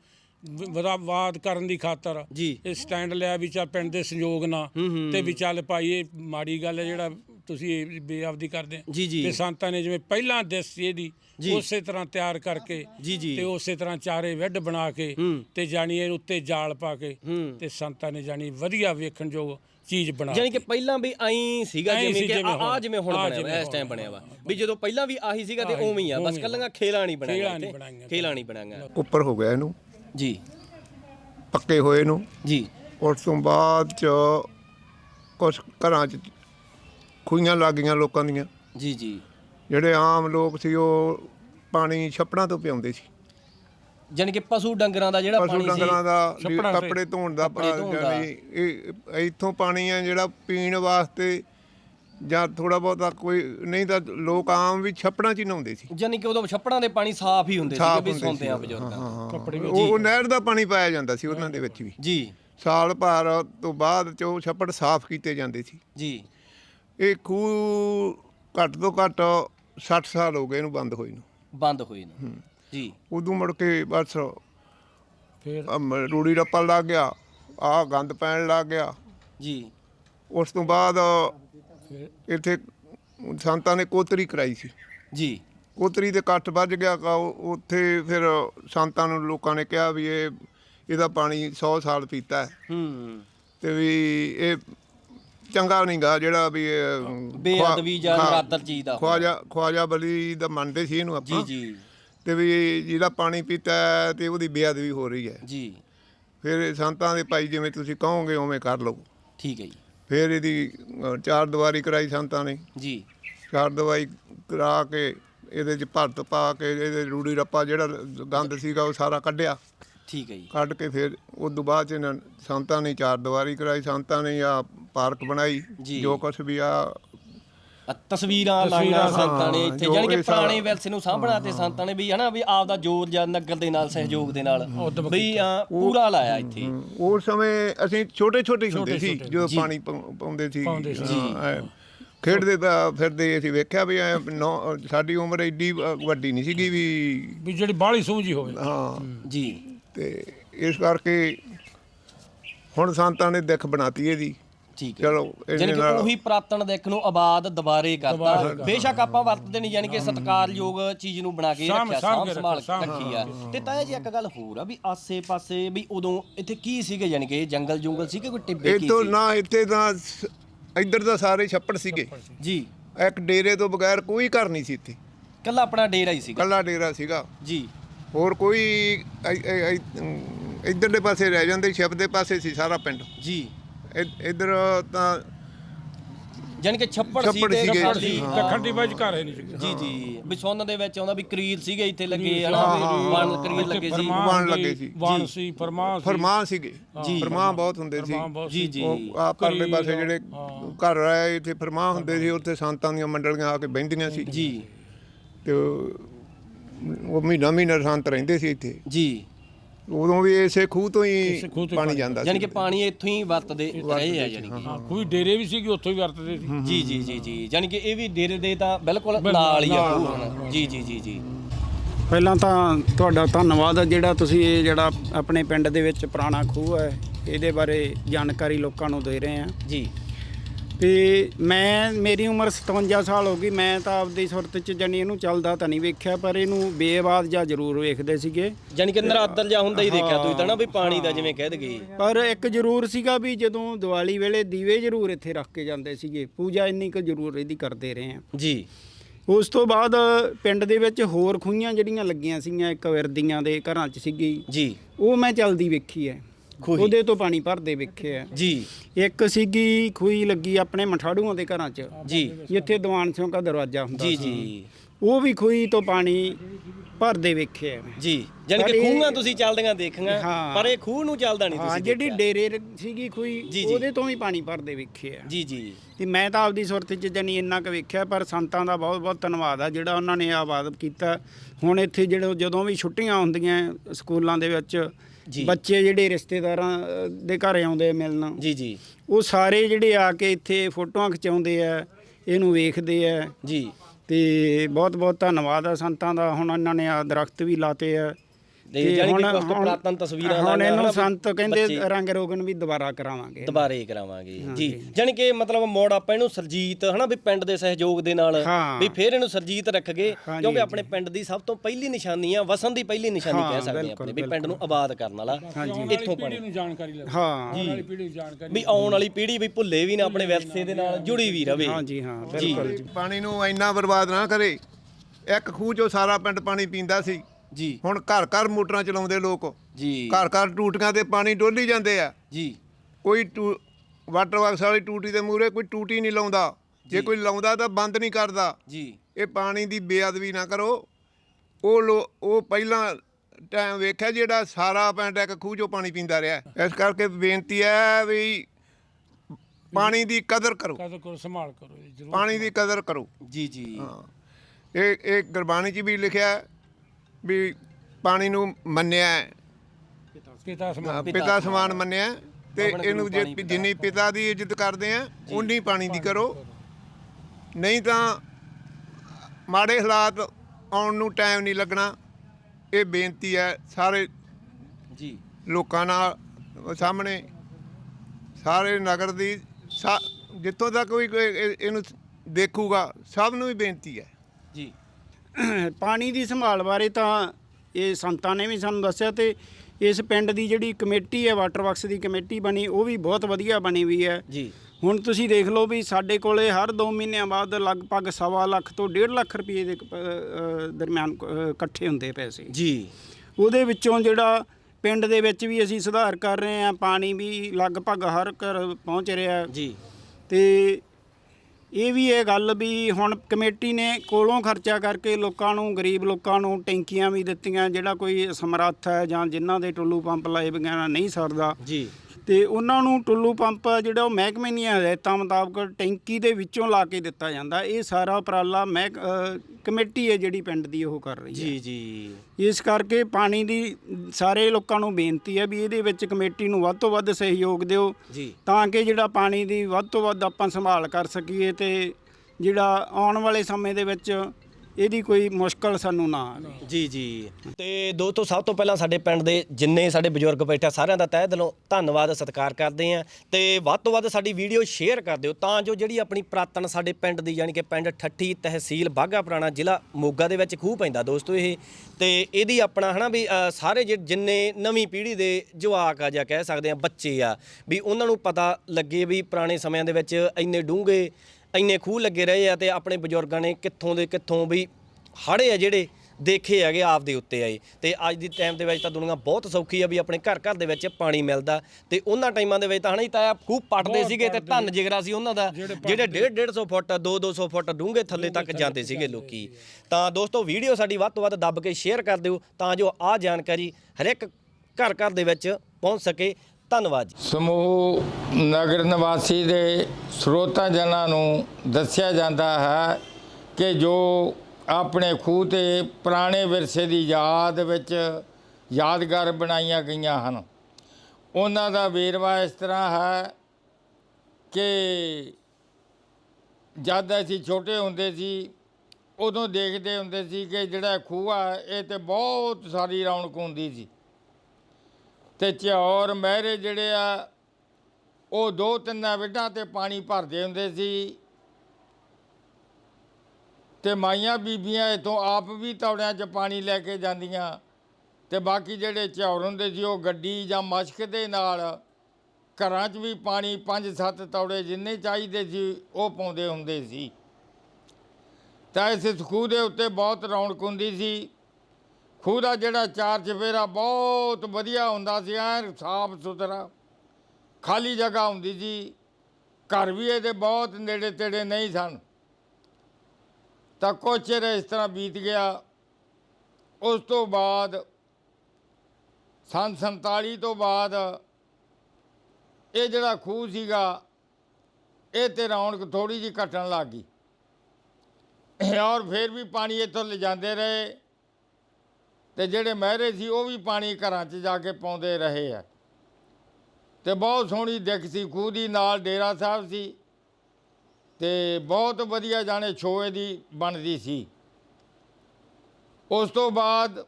ਵਾਦ ਕਰਨ ਦੀ ਖਾਤਰ। ਇਹ ਸਟੈਂਡ ਲਿਆ ਵੀ ਚੱਲ ਪਿੰਡ ਦੇ ਸੰਯੋਗ ਨਾਲ ਤੇ ਵੀ ਚੱਲ ਭਾਈ ਇਹ ਮਾੜੀ ਗੱਲ ਹੈ ਜਿਹੜਾ ਤੁਸੀਂ ਇਹ ਬੇਅਬਦੀ ਕਰਦੇ ਆ
ਜੀ, ਜੀ।
ਤੇ ਸੰਤਾਂ ਨੇ ਜਿਵੇਂ ਪਹਿਲਾਂ ਦਿਸ ਇਹਦੀ
ਜੀ।
ਉਸੇ ਤਰ੍ਹਾਂ ਤਿਆਰ ਕਰਕੇ
ਜੀ, ਜੀ।
ਤੇ ਉਸੇ ਤਰ੍ਹਾਂ ਚਾਰੇ ਵੱਡ ਬਣਾ ਕੇ
ਹੂੰ।
ਤੇ ਜਾਣੀ ਇਹ ਉੱਤੇ ਜਾਲ ਪਾ ਕੇ
ਹੂੰ।
ਤੇ ਸੰਤਾਂ ਨੇ ਜਾਣੀ ਵਧੀਆ ਵੇਖਣਯੋਗ ਚੀਜ਼ ਬਣਾ
ਯਾਨੀ ਕਿ। ਪਹਿਲਾਂ ਵੀ ਆਈ ਸੀਗਾ ਜਿਵੇਂ ਕਿ
ਜਿਵੇਂ
ਆ
ਹੁਣ।
ਜਿਵੇਂ ਹੁਣ
ਆਹ
ਬਣਿਆ
ਜਿਵੇਂ
ਹੋਇਆ ਇਸ। ਟਾਈਮ ਬਣਿਆ ਵਾ ਵੀ ਜਦੋਂ ਪਹਿਲਾਂ ਵੀ ਆਹੀ ਸੀਗਾ ਤੇ
ਆਹੀ,
ਉਵੇਂ ਹੀ ਆ ਬਸ
ਉਵੇਂ ਹੀ।
ਕੱਲੀਆਂ ਖੇਲਾਂ ਨਹੀਂ ਬਣਾਈਆਂ
ਖੇਲਾਂ ਨਹੀਂ
ਇੱਥੇ।
ਬਣਾਈਆਂ।
ਖੇਲਾਂ ਨਹੀਂ ਬਣਾਈਆਂ
ਉੱਪਰ ਹੋ ਗਿਆ ਇਹਨੂੰ
ਜੀ
ਪੱਕੇ ਹੋਏ ਨੂੰ
ਜੀ
ਉਸ ਤੋਂ ਬਾਅਦ ਚ ਕੁਝ ਘਰਾਂ ਚ ਖੂਹੀਆਂ ਲੱਗ ਗਈਆਂ ਲੋਕਾਂ ਦੀਆਂ।
ਜੀ ਜੀ।
ਜਿਹੜੇ ਆਮ ਲੋਕ ਸੀ ਉਹ ਪਾਣੀ ਛੱਪੜਾਂ ਤੋਂ ਪਿਆਉਂਦੇ ਸੀ।
ਯਾਨੀ ਕਿ ਪਸ਼ੂ ਡੰਗਰਾਂ ਦਾ ਜਿਹੜਾ
ਪਸ਼ੂ
ਪਾਣੀ ਸੀ
ਡੰਗਰਾਂ ਦਾ ਵੀ
ਛੱਪੜਾਂ ਸੇ।
ਕੱਪੜੇ ਧੋਣ ਦਾ
ਕੱਪੜੇ ਧੋਣ ਦਾ।
ਜਾਣੀ ਇਹ ਇੱਥੋਂ ਪਾਣੀ ਆ ਜਿਹੜਾ ਪੀਣ ਵਾਸਤੇ ਜਾਂ ਥੋੜਾ ਬਹੁਤਾ ਕੋਈ ਨਹੀਂ ਤਾਂ ਲੋਕ ਆਮ ਵੀ ਛੱਪੜਾਂ 'ਚ ਹੀ ਨਹਾਉਂਦੇ ਸੀ।
ਯਾਨੀ ਕਿ ਉਦੋਂ ਛੱਪੜਾਂ ਦੇ ਪਾਣੀ ਸਾਫ਼ ਹੀ ਹੁੰਦੇ
ਸਾਫ਼
ਸੀਗੇ ਵੀ
ਹੁੰਦੇ
ਸੌਂਦੇ ਆ
ਸੀ।
ਬਜ਼ੁਰਗ।
ਕੱਪੜੇ ਵੀ
ਉਹ ਉਹ ਨਹਿਰ ਦਾ ਪਾਣੀ ਪਾਇਆ ਜਾਂਦਾ ਸੀ ਉਹਨਾਂ ਦੇ ਵਿੱਚ ਵੀ।
ਜੀ।
ਸਾਲ ਭਰ ਤੋਂ ਬਾਅਦ ਚ ਉਹ ਛੱਪੜ ਸਾਫ਼ ਕੀਤੇ ਜਾਂਦੇ ਸੀ।
ਜੀ।
ਇਹ ਖੂਹ ਘੱਟ ਤੋਂ ਘੱਟ 60 ਸਾਲ ਹੋ ਗਏ ਇਹਨੂੰ ਬੰਦ ਹੋਏ ਨੂੰ।
ਬੰਦ ਹੋਏ ਨੇ। ਜੀ।
ਉਦੋਂ ਮੁੜ ਕੇ ਬਸ
ਫਿਰ?
ਰੂੜੀ ਰੱਪਾ ਲੱਗ ਗਿਆ ਆ ਗੰਦ ਪੈਣ ਲੱਗ ਗਿਆ।
ਜੀ।
ਉਸ ਤੋਂ ਬਾਅਦ ਇੱਥੇ ਸੰਤਾਂ ਨੇ ਕੋਤਰੀ ਕਰਾਈ ਸੀ।
ਜੀ।
ਕੋਤਰੀ ਦੇ ਕੱਟ ਵੱਜ ਗਿਆ ਉਹ- ਉੱਥੇ ਫਿਰ ਸੰਤਾਂ ਨੂੰ ਲੋਕਾਂ ਨੇ ਕਿਹਾ ਵੀ ਇਹ ਇਹਦਾ ਪਾਣੀ 100 ਸਾਲ ਪੀਤਾ ਹੈ।
ਹੂੰ।
ਤੇ ਵੀ ਇਹ ਚੰਗਾ ਨਹੀਂਗਾ ਜਿਹੜਾ ਵੀ ਇਹ
ਬੇਅਦਬੀ ਜਾਂ
ਖਾ-
ਚੀਜ਼ ਦਾ
ਖਵਾਜਾ ਖਵਾਜਾ ਬਲੀ ਦਾ ਮੰਨਦੇ ਸੀ ਇਹਨੂੰ
ਜੀ
ਆਪਾਂ।
ਜੀ
ਤੇ ਵੀ ਜਿਹਦਾ ਪਾਣੀ ਪੀਤਾ ਹੈ ਤੇ ਉਹਦੀ ਬੇਅਦਬੀ ਹੋ ਰਹੀ ਹੈ।
ਜੀ।
ਫਿਰ ਇਹ ਸੰਤਾਂ ਦੇ ਭਾਈ ਜਿਵੇਂ ਤੁਸੀਂ ਕਹੋਗੇ ਉਵੇਂ ਕਰ ਲਓ।
ਠੀਕ ਹੈ ਜੀ।
ਫਿਰ ਇਹਦੀ ਅ, ਚਾਰ ਦੀਵਾਰੀ ਕਰਾਈ ਸੰਤਾਂ ਨੇ।
ਜੀ।
ਚਾਰ ਦਵਾਈ ਕਰਾ ਕੇ ਇਹਦੇ ਚ ਭਰਤ ਪਾ ਕੇ ਇਹਦੇ ਰੂੜੀ ਰੱਪਾ ਜਿਹੜਾ ਗੰਦ ਸੀਗਾ ਉਹ ਸਾਰਾ ਕੱਢਿਆ।
ਠੀਕ ਹੈ ਜੀ
ਕੱਢ ਕੇ ਫਿਰ ਉਸ ਤੋਂ ਬਾਅਦ ਚ ਇਹਨਾਂ ਸੰਤਾਂ ਨੇ ਚਾਰ ਦੀਵਾਰੀ ਕਰਾਈ ਸੰਤਾਂ ਨੇ ਆ ਪਾਰਕ ਬਣਾਈ
ਜੀ।
ਜੋ ਕੁਛ ਵੀ ਆ
ਅ, ਤਸਵੀਰਾਂ ਲਾਈਆਂ ਸੰਤਾਂ ਨੇ ਇੱਥੇ
ਜੋ
ਯਾਨੀ ਕਿ
ਇਹ ਸਾਰਾ-
ਪੁਰਾਣੇ ਵਿਰਸੇ ਨੂੰ ਸਾਂਭਣਾ ਤੇ ਸੰਤਾਂ ਨੇ ਵੀ ਹਨਾ ਵੀ ਆਪ ਦਾ ਜੋਰ ਜਾਂ ਨਗਰ ਦੇ ਨਾਲ ਸਹਿਯੋਗ ਦੇ ਨਾਲ ਵੀ ਅ, ਪੂਰਾ ਲਾਇਆ ਇੱਥੇ
ਉਸ ਸਮੇਂ ਅਸੀਂ ਛੋਟੇ ਛੋਟੇ ਹੁੰਦੇ ਸੀ। ਜਦੋਂ
ਜੀ।
ਪਾਣੀ ਪਾਉ- ਪਾਉਂਦੇ ਸੀ। ਹਾਂ, ਐਂ ਖੇਡਦੇ ਤਾਂ ਫਿਰਦੇ ਅਸੀਂ ਵੇਖਿਆ ਵੀ ਐਂ ਨੌ- ਸਾਡੀ ਉਮਰ ਐਡੀ ਵੱਡੀ ਨਹੀਂ ਸੀਗੀ ਵੀ
ਵੀ ਜਿਹੜੀ ਬਾਹਲੀ ਸੂਝੀ ਹੋਵੇ
ਹਾਂ
ਜੀ
ਤੇ ਇਸ ਕਰਕੇ ਹੁਣ ਸੰਤਾਂ ਨੇ ਦਿੱਖ ਬਣਾਤੀ ਇਹਦੀ।
ਠੀਕ ਹੈ।
ਚਲੋ ਇਹਦੇ
ਕਿ
ਨਾਲ
ਉਹੀ ਪ੍ਰਾਤਨ ਦੇਖ ਨੂੰ ਆਬਾਦ ਦੁਬਾਰੇ ਕਰਤਾ। ਬੇਸ਼ੱਕ ਆਪਾਂ ਵਰਤਦੇ ਨਹੀਂ ਯਾਨੀ ਕਿ ਸਤਕਾਰਯੋਗ ਚੀਜ਼ ਨੂੰ ਬਣਾ ਕੇ
ਸਾਂਭ-
ਰੱਖਿਆ
ਸਾਂਭ
ਸਾਂਭ
ਕੇ
ਸੰਭਾਲ
ਰੱਖਿਆ, ਸਾਂਭ-
ਰੱਖੀ ਆ। ਤੇ ਤਾਇਆ ਜੀ ਇੱਕ ਗੱਲ ਹੋਰ ਆ ਵੀ ਆਸੇ-ਪਾਸੇ ਵੀ ਉਦੋਂ ਇੱਥੇ ਕੀ ਸੀਗੇ ਯਾਨੀ ਕਿ ਜੰਗਲ ਜੁੰਗਲ ਸੀ ਕਿ ਕੋਈ ਟਿੱਬੇ ਕੀ
ਇਹ ਤੋਂ
ਸੀ?
ਨਾ ਇੱਥੇ ਤਾਂ ਸ- ਇੱਧਰ ਤਾਂ ਸਾਰੇ ਛੱਪੜ ਸੀਗੇ।
ਜੀ।
ਇੱਕ ਡੇਰੇ ਤੋਂ ਬਗੈਰ ਕੋਈ ਘਰ ਨਹੀਂ ਸੀ ਇੱਥੇ।
ਕੱਲਾ ਆਪਣਾ ਡੇਰਾ ਹੀ ਸੀਗਾ।
ਕੱਲਾ ਡੇਰਾ ਸੀਗਾ।
ਜੀ।
ਹੋਰ ਕੋਈ ਇ- ਇ- ਇ- ਅਮ, ਇੱਧਰਲੇ ਪਾਸੇ ਰਹਿ ਜਾਂਦੇ ਛਿਪ ਦੇ ਪਾਸੇ ਸੀ ਸਾਰਾ ਪਿੰਡ।
ਜੀ।
ਇੱਧਰ ਤਾਂ
ਯਾਨੀ ਕਿ ਛੱਪੜ ਸੀ ਤੇ
ਸੀਗੇ,
ਛੱਪੜ ਦੀ।
ਦੱਖਣ ਦੀ ਬਾਜ ਘਰ ਹੈ ਨਹੀਂ ਸੀ
ਜੀ ਜੀ। ਵੀ ਸੁੰਨ ਦੇ ਵਿੱਚ ਆਉਂਦਾ ਵੀ ਕਰੀਰ ਸੀਗੇ ਇੱਥੇ ਲੱਗੇ ਹਨਾ? ਵਣ ਕਰੀਰ ਲੱਗੇ ਸੀ।
ਵਣ ਲੱਗੇ ਸੀ।
ਵਣ
ਜੀ।
ਸੀ ਫਰਮਾਨ ਸੀ।
ਫਰਮਾਨ ਸੀਗੇ।
ਜੀ।
ਫਰਮਾਨ ਬਹੁਤ ਹੁੰਦੇ ਸੀ।
ਜੀ। ਜੀ।
ਉਹ ਆ ਪਰਲੇ ਪਾਸੇ ਜਿਹੜੇ। ਘਰ ਆਏ ਇੱਥੇ ਫਰਮਾਨ ਹੁੰਦੇ ਸੀ ਉੱਥੇ ਸੰਤਾਂ ਦੀਆਂ ਮੰਡਲੀਆਂ ਆ ਕੇ ਬਹਿੰਦੀਆਂ ਸੀ।
ਜੀ।
ਤੇ ਉਹ ਮਹੀਨਾ ਮਹੀਨਾ ਸੰਤ ਰਹਿੰਦੇ ਸੀ ਇੱਥੇ।
ਜੀ।
ਉਦੋਂ ਵੀ ਇਸੇ ਖੂਹ ਤੋਂ ਹੀ
ਇਸੇ ਖੂਹ ਤੋਂ ਹੀ
ਪਾਣੀ
ਪਾਣੀ
ਜਾਂਦਾ ਸੀ।
ਯਾਨੀ ਕਿ ਪਾਣੀ ਇੱਥੋਂ ਹੀ ਵਰਤਦੇ ਰਹੇ ਆ ਯਾਨੀ ਕਿ।
ਹਾਂ ਕੋਈ ਡੇਰੇ ਵੀ ਸੀਗੇ ਉੱਥੋਂ ਹੀ ਵਰਤਦੇ ਸੀ।
ਜੀ ਜੀ ਜੀ ਜੀ। ਯਾਨੀ ਕਿ ਇਹ ਵੀ ਡੇਰੇ ਦੇ ਤਾਂ ਬਿਲਕੁਲ ਨਾਲ ਹੀ ਆ ਖੂਹ ਹਨਾ। ਜੀ ਜੀ ਜੀ ਜੀ।
ਪਹਿਲਾਂ ਤਾਂ ਤੁਹਾਡਾ ਧੰਨਵਾਦ ਆ ਜਿਹੜਾ ਤੁਸੀਂ ਇਹ ਜਿਹੜਾ ਆਪਣੇ ਪਿੰਡ ਦੇ ਵਿੱਚ ਪੁਰਾਣਾ ਖੂਹ ਹੈ ਇਹਦੇ ਬਾਰੇ ਜਾਣਕਾਰੀ ਲੋਕਾਂ ਨੂੰ ਦੇ ਰਹੇ ਆ।
ਜੀ।
ਤੇ ਮੈਂ ਮੇਰੀ ਉਮਰ 57 ਸਾਲ ਹੋ ਗਈ। ਮੈਂ ਤਾਂ ਆਪਦੀ ਸੁਰਤ 'ਚ ਜਾਨੀ ਇਹਨੂੰ ਚੱਲਦਾ ਤਾਂ ਨਹੀਂ ਵੇਖਿਆ ਪਰ ਇਹਨੂੰ ਬੇਆਵਾਜ਼ ਜਾਂ ਜ਼ਰੂਰ ਵੇਖਦੇ ਸੀਗੇ।
ਯਾਨੀ ਕਿ ਨਰਾਦਰ ਜਾਂ ਹੁੰਦਾ ਹੀ ਦੇਖਿਆ ਤੁਸੀਂ ਤਾਂ ਨਾ ਵੀ ਪਾਣੀ ਦਾ ਜਿਵੇਂ ਕਹਿ ਦਗੇ
ਪਰ ਇੱਕ ਜ਼ਰੂਰ ਸੀਗਾ ਵੀ ਜਦੋਂ ਦੀਵਾਲੀ ਵੇਲੇ ਦੀਵੇ ਜ਼ਰੂਰ ਇੱਥੇ ਰੱਖ ਕੇ ਜਾਂਦੇ ਸੀਗੇ ਪੂਜਾ ਇੰਨੀ ਕੁ ਜ਼ਰੂਰ ਇਹਦੀ ਕਰਦੇ ਰਹੇ ਆ।
ਜੀ।
ਉਸ ਤੋਂ ਬਾਅਦ ਪਿੰਡ ਦੇ ਵਿੱਚ ਹੋਰ ਖੂਹੀਆਂ ਜਿਹੜੀਆਂ ਲੱਗੀਆਂ ਸੀਗੀਆਂ ਇੱਕ ਵਿਰਦੀਆਂ ਦੇ ਘਰਾਂ 'ਚ ਸੀਗੀ।
ਜੀ।
ਉਹ ਮੈਂ ਚੱਲਦੀ ਵੇਖੀ ਹੈ।
ਖੂਹੀ।
ਉਹਦੇ ਤੋਂ ਪਾਣੀ ਭਰਦੇ ਵੇਖੇ ਆ
ਜੀ
ਇੱਕ ਸੀਗੀ ਖੂਹੀ ਲੱਗੀ ਆਪਣੇ ਮਠਾੜੂਆਂ ਦੇ ਘਰਾਂ 'ਚ
ਜੀ
ਜਿੱਥੇ ਦੀਵਾਨ ਸਿੰਘ ਦਾ ਦਰਵਾਜ਼ਾ ਹੁੰਦਾ
ਜੀ ਜੀ
ਉਹ ਵੀ ਖੂਹੀ ਤੋਂ ਪਾਣੀ ਭਰਦੇ ਵੇਖੇ ਆ ਮੈਂ
ਜੀ ਯਾਨੀ
ਪਰ
ਕਿ
ਇਹ-
ਖੂਹਾਂ ਤੁਸੀਂ ਚੱਲਦੀਆਂ ਦੇਖੀਆਂ
ਹਾਂ।
ਪਰ ਇਹ ਖੂਹ ਨੂੰ ਚੱਲਦਾ ਨਹੀਂ
ਹਾਂ
ਤੁਸੀਂ
ਜਿਹੜੀ
ਦੇਖਿਆ।
ਡੇਰੇ ਰ- ਸੀਗੀ ਖੂਹੀ
ਜੀ।
ਉਹਦੇ ਤੋਂ ਵੀ ਪਾਣੀ ਭਰਦੇ ਵੇਖੇ ਆ
ਜੀ ਜੀ
ਤੇ ਮੈਂ ਤਾਂ ਆਪਦੀ ਸੁਰਤ 'ਚ ਜਾਨੀ ਇੰਨਾ ਕੁ ਵੇਖਿਆ ਪਰ ਸੰਤਾਂ ਦਾ ਬਹੁਤ ਬਹੁਤ ਧੰਨਵਾਦ ਆ ਜਿਹੜਾ ਉਹਨਾਂ ਨੇ ਆਬਾਦ ਕੀਤਾ ਹੁਣ ਇੱਥੇ ਜਿਹੜੇ ਜਦੋਂ ਵੀ ਛੁੱਟੀਆਂ ਹੁੰਦੀਆਂ ਸਕੂਲਾਂ ਦੇ ਵਿੱਚ। ਬੱਚੇ ਜਿਹੜੇ ਰਿਸ਼ਤੇਦਾਰਾਂ ਦੇ ਘਰ ਆਉਂਦੇ ਮਿਲਣ।
ਜੀ ਜੀ।
ਉਹ ਸਾਰੇ ਜਿਹੜੇ ਆ ਕੇ ਇੱਥੇ ਫੋਟੋਆਂ ਖਿਚਾਉਂਦੇ ਆ ਇਹਨੂੰ ਵੇਖਦੇ ਆ।
ਜੀ।
ਤੇ ਬਹੁਤ ਬਹੁਤ ਧੰਨਵਾਦ ਆ ਸੰਤਾਂ ਦਾ। ਹੁਣ ਇਹਨਾਂ ਨੇ ਆ ਦਰਖਤ ਵੀ ਲਾਤੇ ਆ।
ਤੇ ਜਾਨੀ ਕਿ ਕੁਝ ਪੁਰਾਤਨ ਤਸਵੀਰਾਂ
ਹੁਣ ਇਹਨੂੰ
ਹਨਾ
ਸੰਤ ਕਹਿੰਦੇ ਰੰਗ ਰੋਗਨ ਵੀ ਦੁਬਾਰਾ ਕਰਾਵਾਂਗੇ।
ਦੁਬਾਰੇ ਕਰਾਵਾਂਗੇ ਜੀ। ਜਾਨੀ ਕਿ ਮਤਲਬ ਮੋੜ ਆਪਾਂ ਇਹਨੂੰ ਸਰਜੀਤ ਹਨਾ ਵੀ ਪਿੰਡ ਦੇ ਸਹਿਯੋਗ ਦੇ ਨਾਲ। ਵੀ ਫਿਰ ਇਹਨੂੰ ਸਰਜੀਤ ਰੱਖ ਗਏ ਕਿਉਂਕਿ ਆਪਣੇ ਪਿੰਡ ਦੀ ਸਭ ਤੋਂ ਪਹਿਲੀ ਨਿਸ਼ਾਨੀ ਆ ਵਸਨ ਦੀ ਪਹਿਲੀ ਨਿਸ਼ਾਨੀ ਕਹਿ ਸਕਦੇ ਆਪਣੇ ਵੀ ਪਿੰਡ ਨੂੰ ਆਬਾਦ ਕਰਨ ਵਾਲਾ
ਇੱਥੋਂ
ਇੱਥੋਂ
ਪੀੜ੍ਹੀ ਨੂੰ ਜਾਣਕਾਰੀ ਲੱਗੇ
ਹਾਂ।
ਆਉਣ ਵਾਲੀ ਪੀੜ੍ਹੀ ਨੂੰ ਜਾਣਕਾਰੀ
ਵੀ ਆਉਣ ਵਾਲੀ ਪੀੜ੍ਹੀ ਵੀ ਭੁੱਲੇ ਵੀ ਨਾ ਆਪਣੇ ਵਿਰਸੇ ਦੇ ਨਾਲ ਜੁੜੀ ਵੀ ਰਵੇ।
ਹਾਂਜੀ ਹਾਂ ਬਿਲਕੁਲ
ਪਾਣੀ ਨੂੰ ਇੰਨਾ ਬਰਬਾਦ ਨਾ ਕਰੇ। ਇੱਕ ਖੂਹ ਚੋਂ ਸਾਰਾ ਪਿੰਡ ਪਾਣੀ ਪੀਂਦਾ ਸੀ।
ਜੀ।
ਹੁਣ ਘਰ ਘਰ ਮੋਟਰਾਂ ਚਲਾਉਂਦੇ ਲੋਕ।
ਜੀ।
ਘਰ ਘਰ ਟੂਟੀਆਂ ਤੇ ਪਾਣੀ ਡੋਲੀ ਜਾਂਦੇ ਆ।
ਜੀ।
ਕੋਈ ਟੂ- ਵਾਟਰ ਬਾਕਸ ਵਾਲੀ ਟੂਟੀ ਦੇ ਮੂਹਰੇ ਕੋਈ ਟੂਟੀ ਨਹੀਂ ਲਾਉਂਦਾ। ਜੇ ਕੋਈ ਲਾਉਂਦਾ ਤਾਂ ਬੰਦ ਨਹੀਂ ਕਰਦਾ।
ਜੀ।
ਇਹ ਪਾਣੀ ਦੀ ਬੇਅਦਬੀ ਨਾ ਕਰੋ। ਉਹ ਲੋ ਉਹ ਪਹਿਲਾਂ ਟਾਈਮ ਵੇਖਿਆ ਜਿਹੜਾ ਸਾਰਾ ਪਿੰਡ ਇੱਕ ਖੂਹ ਚੋਂ ਪਾਣੀ ਪੀਂਦਾ ਰਿਹਾ। ਇਸ ਕਰਕੇ ਬੇਨਤੀ ਹੈ ਵੀ ਪਾਣੀ ਦੀ ਕਦਰ ਕਰੋ।
ਕਦੋਂ ਕਰੋ ਸੰਭਾਲ ਕਰੋ ਜੀ ਜ਼ਰੂਰ
ਪਾਣੀ ਦੀ ਕਦਰ ਕਰੋ।
ਜੀ ਜੀ।
ਹਾਂ। ਇਹ ਇਹ ਗੁਰਬਾਣੀ 'ਚ ਵੀ ਲਿਖਿਆ ਹੈ। ਵੀ ਪਾਣੀ ਨੂੰ ਮੰਨਿਆ ਹੈ,
ਪਿਤਾ ਸਮਾਨ।
ਪਿਤਾ ਸਮਾਨ ਮੰਨਿਆ ਹੈ ਤੇ ਇਹਨੂੰ ਜੇ। ਜਿੰਨੀ ਪਿਤਾ ਦੀ ਇੱਜ਼ਤ ਕਰਦੇ ਆ ਉਨੀ ਪਾਣੀ ਦੀ ਕਰੋ। ਨਹੀਂ ਤਾਂ ਮਾੜੇ ਹਾਲਾਤ ਆਉਣ ਨੂੰ ਟਾਈਮ ਨਹੀਂ ਲੱਗਣਾ। ਇਹ ਬੇਨਤੀ ਹੈ ਸਾਰੇ
ਜੀ।
ਲੋਕਾਂ ਨਾਲ ਸਾਹਮਣੇ ਸਾਰੇ ਨਗਰ ਦੀ ਸਾ- ਜਿੱਥੋਂ ਤੱਕ ਕੋਈ ਕੋਈ ਇਹ- ਇਹਨੂੰ ਦੇਖੂਗਾ ਸਭ ਨੂੰ ਹੀ ਬੇਨਤੀ ਹੈ।
ਪਾਣੀ ਦੀ ਸੰਭਾਲ ਬਾਰੇ ਤਾਂ ਇਹ ਸੰਤਾਂ ਨੇ ਵੀ ਸਾਨੂੰ ਦੱਸਿਆ ਤੇ ਇਸ ਪਿੰਡ ਦੀ ਜਿਹੜੀ ਕਮੇਟੀ ਹੈ ਵਾਟਰ ਵਰਕਸ ਦੀ ਕਮੇਟੀ ਬਣੀ ਉਹ ਵੀ ਬਹੁਤ ਵਧੀਆ ਬਣੀ ਹੋਈ ਹੈ।
ਜੀ।
ਹੁਣ ਤੁਸੀਂ ਦੇਖ ਲਓ ਵੀ ਸਾਡੇ ਕੋਲੇ ਹਰ 2 ਮਹੀਨਿਆਂ ਬਾਅਦ ਲਗਭਗ ਸਵਾ ਲੱਖ ਤੋਂ 1.5 ਲੱਖ ਰੁਪਏ ਦੇ ਦਰਮਿਆਨ ਇਕੱਠੇ ਹੁੰਦੇ ਪੈਸੇ
ਜੀ।
ਉਹਦੇ ਵਿੱਚੋਂ ਜਿਹੜਾ ਪਿੰਡ ਦੇ ਵਿੱਚ ਵੀ ਅਸੀਂ ਸੁਧਾਰ ਕਰ ਰਹੇ ਹਾਂ ਪਾਣੀ ਵੀ ਲਗਭਗ ਹਰ ਘਰ ਪਹੁੰਚ ਰਿਹਾ।
ਜੀ।
ਤੇ ਇਹ ਵੀ ਇਹ ਗੱਲ ਵੀ ਹੁਣ ਕਮੇਟੀ ਨੇ ਕੋਲੋਂ ਖਰਚਾ ਕਰਕੇ ਲੋਕਾਂ ਨੂੰ, ਗਰੀਬ ਲੋਕਾਂ ਨੂੰ ਟੈਂਕੀਆਂ ਵੀ ਦਿੱਤੀਆਂ, ਜਿਹੜਾ ਕੋਈ ਸਮਰੱਥ ਹੈ ਜਾਂ ਜਿਨ੍ਹਾਂ ਦੇ ਟੁੱਲੂ ਪੰਪ ਲਾਏ ਬਗੈਰਾ ਨਹੀਂ ਸਰਦਾ।
ਜੀ।
ਤੇ ਉਹਨਾਂ ਨੂੰ ਟੁੱਲੂ ਪੰਪ ਜਿਹੜਾ ਉਹ ਮਹਿਕਮੇ ਦੀਆਂ ਹਦਾਇਤਾਂ ਮੁਤਾਬਕ ਟੈਂਕੀ ਦੇ ਵਿੱਚੋਂ ਲਾ ਕੇ ਦਿੱਤਾ ਜਾਂਦਾ। ਇਹ ਸਾਰਾ ਉਪਰਾਲਾ ਮਹਿਕ ਕਮੇਟੀ ਹੈ ਜਿਹੜੀ ਪਿੰਡ ਦੀ ਉਹ ਕਰ ਰਹੀ ਹੈ।
ਜੀ ਜੀ।
ਇਸ ਕਰਕੇ ਪਾਣੀ ਦੀ ਸਾਰੇ ਲੋਕਾਂ ਨੂੰ ਬੇਨਤੀ ਹੈ ਵੀ ਇਹਦੇ ਵਿੱਚ ਕਮੇਟੀ ਨੂੰ ਵੱਧ ਤੋਂ ਵੱਧ ਸਹਿਯੋਗ ਦਿਓ।
ਜੀ।
ਤਾਂ ਕਿ ਜਿਹੜਾ ਪਾਣੀ ਦੀ ਵੱਧ ਤੋਂ ਵੱਧ ਆਪਾਂ ਸੰਭਾਲ ਕਰ ਸਕੀਏ ਤੇ ਜਿਹੜਾ ਆਉਣ ਵਾਲੇ ਸਮੇਂ ਦੇ ਵਿੱਚ ਇਹਦੀ ਕੋਈ ਮੁਸ਼ਕਲ ਸਾਨੂੰ ਨਾ ਆਵੇ।
ਜੀ ਜੀ। ਤੇ ਦੋਸਤੋ ਸਭ ਤੋਂ ਪਹਿਲਾਂ ਸਾਡੇ ਪਿੰਡ ਦੇ ਜਿੰਨੇ ਸਾਡੇ ਬਜ਼ੁਰਗ ਬੈਠੇ ਆ, ਸਾਰਿਆਂ ਦਾ ਤਹਿ ਦਿਲੋਂ ਧੰਨਵਾਦ ਸਤਿਕਾਰ ਕਰਦੇ ਆ ਤੇ ਵੱਧ ਤੋਂ ਵੱਧ ਸਾਡੀ ਵੀਡੀਓ ਸ਼ੇਅਰ ਕਰ ਦਿਓ ਤਾਂ ਜੋ ਜਿਹੜੀ ਆਪਣੀ ਪ੍ਰਾਤਨ ਸਾਡੇ ਪਿੰਡ ਦੀ ਯਾਨੀ ਕਿ ਪਿੰਡ ਠੱਠੀ ਤਹਿਸੀਲ ਬਾਘਾ ਪੁਰਾਣਾ ਜ਼ਿਲ੍ਹਾ ਮੋਗਾ ਦੇ ਵਿੱਚ ਖੂਹ ਪੈਂਦਾ ਦੋਸਤੋ ਇਹ। ਤੇ ਇਹਦੀ ਆਪਣਾ ਹਨਾ ਵੀ ਅ, ਸਾਰੇ ਜਿ- ਜਿੰਨੇ ਨਵੀਂ ਪੀੜ੍ਹੀ ਦੇ ਜਵਾਕ ਆ ਜਾਂ ਕਹਿ ਸਕਦੇ ਆ ਬੱਚੇ ਆ ਵੀ ਉਹਨਾਂ ਨੂੰ ਪਤਾ ਲੱਗੇ ਵੀ ਪੁਰਾਣੇ ਸਮਿਆਂ ਦੇ ਵਿੱਚ ਇੰਨੇ ਡੂੰਘੇ ਇੰਨੇ ਖੂਹ ਲੱਗੇ ਰਹੇ ਆ ਤੇ ਆਪਣੇ ਬਜ਼ੁਰਗਾਂ ਨੇ ਕਿੱਥੋਂ ਦੇ ਕਿੱਥੋਂ ਵੀ ਹੜੇ ਆ ਜਿਹੜੇ ਦੇਖੇ ਹੈਗੇ ਆਪ ਦੇ ਉੱਤੇ ਆਏ ਤੇ ਅੱਜ ਦੀ ਟਾਈਮ ਦੇ ਵਿੱਚ ਤਾਂ ਦੁਨੀਆ ਬਹੁਤ ਸੌਖੀ ਆ ਵੀ ਆਪਣੇ ਘਰ ਘਰ ਦੇ ਵਿੱਚ ਪਾਣੀ ਮਿਲਦਾ। ਤੇ ਉਹਨਾਂ ਟਾਈਮਾਂ ਦੇ ਵਿੱਚ ਤਾਂ ਹਨਾ ਜੀ ਤਾਂ ਖੂਹ ਪੱਟਦੇ ਸੀਗੇ ਤੇ ਧੰਨ ਜਿਗਰਾ ਸੀ ਉਹਨਾਂ ਦਾ। ਜਿਹੜੇ 1.5 150 ਫੁੱਟ 2 200 ਫੁੱਟ ਡੂੰਘੇ ਥੱਲੇ ਤੱਕ ਜਾਂਦੇ ਸੀਗੇ ਲੋਕੀ। ਤਾਂ ਦੋਸਤੋ ਵੀਡੀਓ ਸਾਡੀ ਵੱਧ ਤੋਂ ਵੱਧ ਦੱਬ ਕੇ ਸ਼ੇਅਰ ਕਰ ਦਿਓ ਤਾਂ ਜੋ ਆਹ ਜਾਣਕਾਰੀ ਹਰ ਇੱਕ ਘਰ ਘਰ ਦੇ ਵਿੱਚ ਪਹੁੰਚ ਸਕੇ। ਧੰਨਵਾਦ ਜੀ।
ਸਮੂਹ ਨਗਰ ਨਿਵਾਸੀ ਦੇ ਸਰੋਤਾਂ ਜਨਾਂ ਨੂੰ ਦੱਸਿਆ ਜਾਂਦਾ ਹੈ ਕਿ ਜੋ ਆਪਣੇ ਖੂਹ ਤੇ ਪੁਰਾਣੇ ਵਿਰਸੇ ਦੀ ਯਾਦ ਵਿੱਚ ਯਾਦਗਾਰ ਬਣਾਈਆਂ ਗਈਆਂ ਹਨ। ਉਹਨਾਂ ਦਾ ਵੇਰਵਾ ਇਸ ਤਰ੍ਹਾਂ ਹੈ ਕਿ ਜਦ ਅਸੀਂ ਛੋਟੇ ਹੁੰਦੇ ਸੀ, ਉਦੋਂ ਦੇਖਦੇ ਹੁੰਦੇ ਸੀ ਕਿ ਜਿਹੜਾ ਖੂਹ ਆ, ਇਹ ਤੇ ਬਹੁਤ ਸਾਰੀ ਰੌਣਕ ਹੁੰਦੀ ਸੀ। ਤੇ ਝੌਰ ਮਹਿਰੇ ਜਿਹੜੇ ਆ, ਉਹ ਦੋ ਤਿੰਨਾਂ ਵਿੱਢਾਂ ਤੇ ਪਾਣੀ ਭਰਦੇ ਹੁੰਦੇ ਸੀ। ਤੇ ਮਾਈਆਂ ਬੀਬੀਆਂ ਇਥੋਂ ਆਪ ਵੀ ਤੌੜਿਆਂ 'ਚ ਪਾਣੀ ਲੈ ਕੇ ਜਾਂਦੀਆਂ। ਤੇ ਬਾਕੀ ਜਿਹੜੇ ਝੌਰ ਹੁੰਦੇ ਸੀ, ਉਹ ਗੱਡੀ ਜਾਂ ਮਸ਼ਕ ਦੇ ਨਾਲ ਘਰਾਂ 'ਚ ਵੀ ਪਾਣੀ 5-7 ਤੌੜੇ ਜਿੰਨੇ ਚਾਹੀਦੇ ਸੀ, ਉਹ ਪਾਉਂਦੇ ਹੁੰਦੇ ਸੀ। ਤਾਂ ਇਸ ਖੂਹ ਦੇ ਉੱਤੇ ਬਹੁਤ ਰੌਣਕ ਹੁੰਦੀ ਸੀ। ਖੂਹ ਦਾ ਜਿਹੜਾ ਚਾਰ ਚਫੇਰਾ ਬਹੁਤ ਵਧੀਆ ਹੁੰਦਾ ਸੀ, ਐਨ ਸਾਫ਼ ਸੁਥਰਾ। ਖਾਲੀ ਜਗ੍ਹਾ ਹੁੰਦੀ ਸੀ। ਘਰ ਵੀ ਇਹਦੇ ਬਹੁਤ ਨੇੜੇ ਤੇੜੇ ਨਹੀਂ ਸਨ। ਤਾਂ ਕੁਛ ਚਿਰ ਇਸ ਤਰ੍ਹਾਂ ਬੀਤ ਗਿਆ। ਉਸ ਤੋਂ ਬਾਅਦ, ਸੰਨ 47 ਤੋਂ ਬਾਅਦ ਇਹ ਜਿਹੜਾ ਖੂਹ ਸੀਗਾ, ਇਹ ਤੇ ਰੌਣਕ ਥੋੜੀ ਜਿਹੀ ਘਟਣ ਲੱਗ ਗਈ। ਔਰ ਫਿਰ ਵੀ ਪਾਣੀ ਇੱਥੋਂ ਲਿਜਾਂਦੇ ਰਹੇ। ਤੇ ਜਿਹੜੇ ਮਹਿਰੇ ਸੀ ਉਹ ਵੀ ਪਾਣੀ ਘਰਾਂ 'ਚ ਜਾ ਕੇ ਪਾਉਂਦੇ ਰਹੇ ਆ। ਤੇ ਬਹੁਤ ਸੋਹਣੀ ਦਿੱਖ ਸੀ, ਖੂਹ ਦੀ ਨਾਲ ਡੇਰਾ ਸਾਹਿਬ ਸੀ ਤੇ ਬਹੁਤ ਵਧੀਆ ਜਾਣੇ ਛੋਏ ਦੀ ਬਣਦੀ ਸੀ। ਉਸ ਤੋਂ ਬਾਅਦ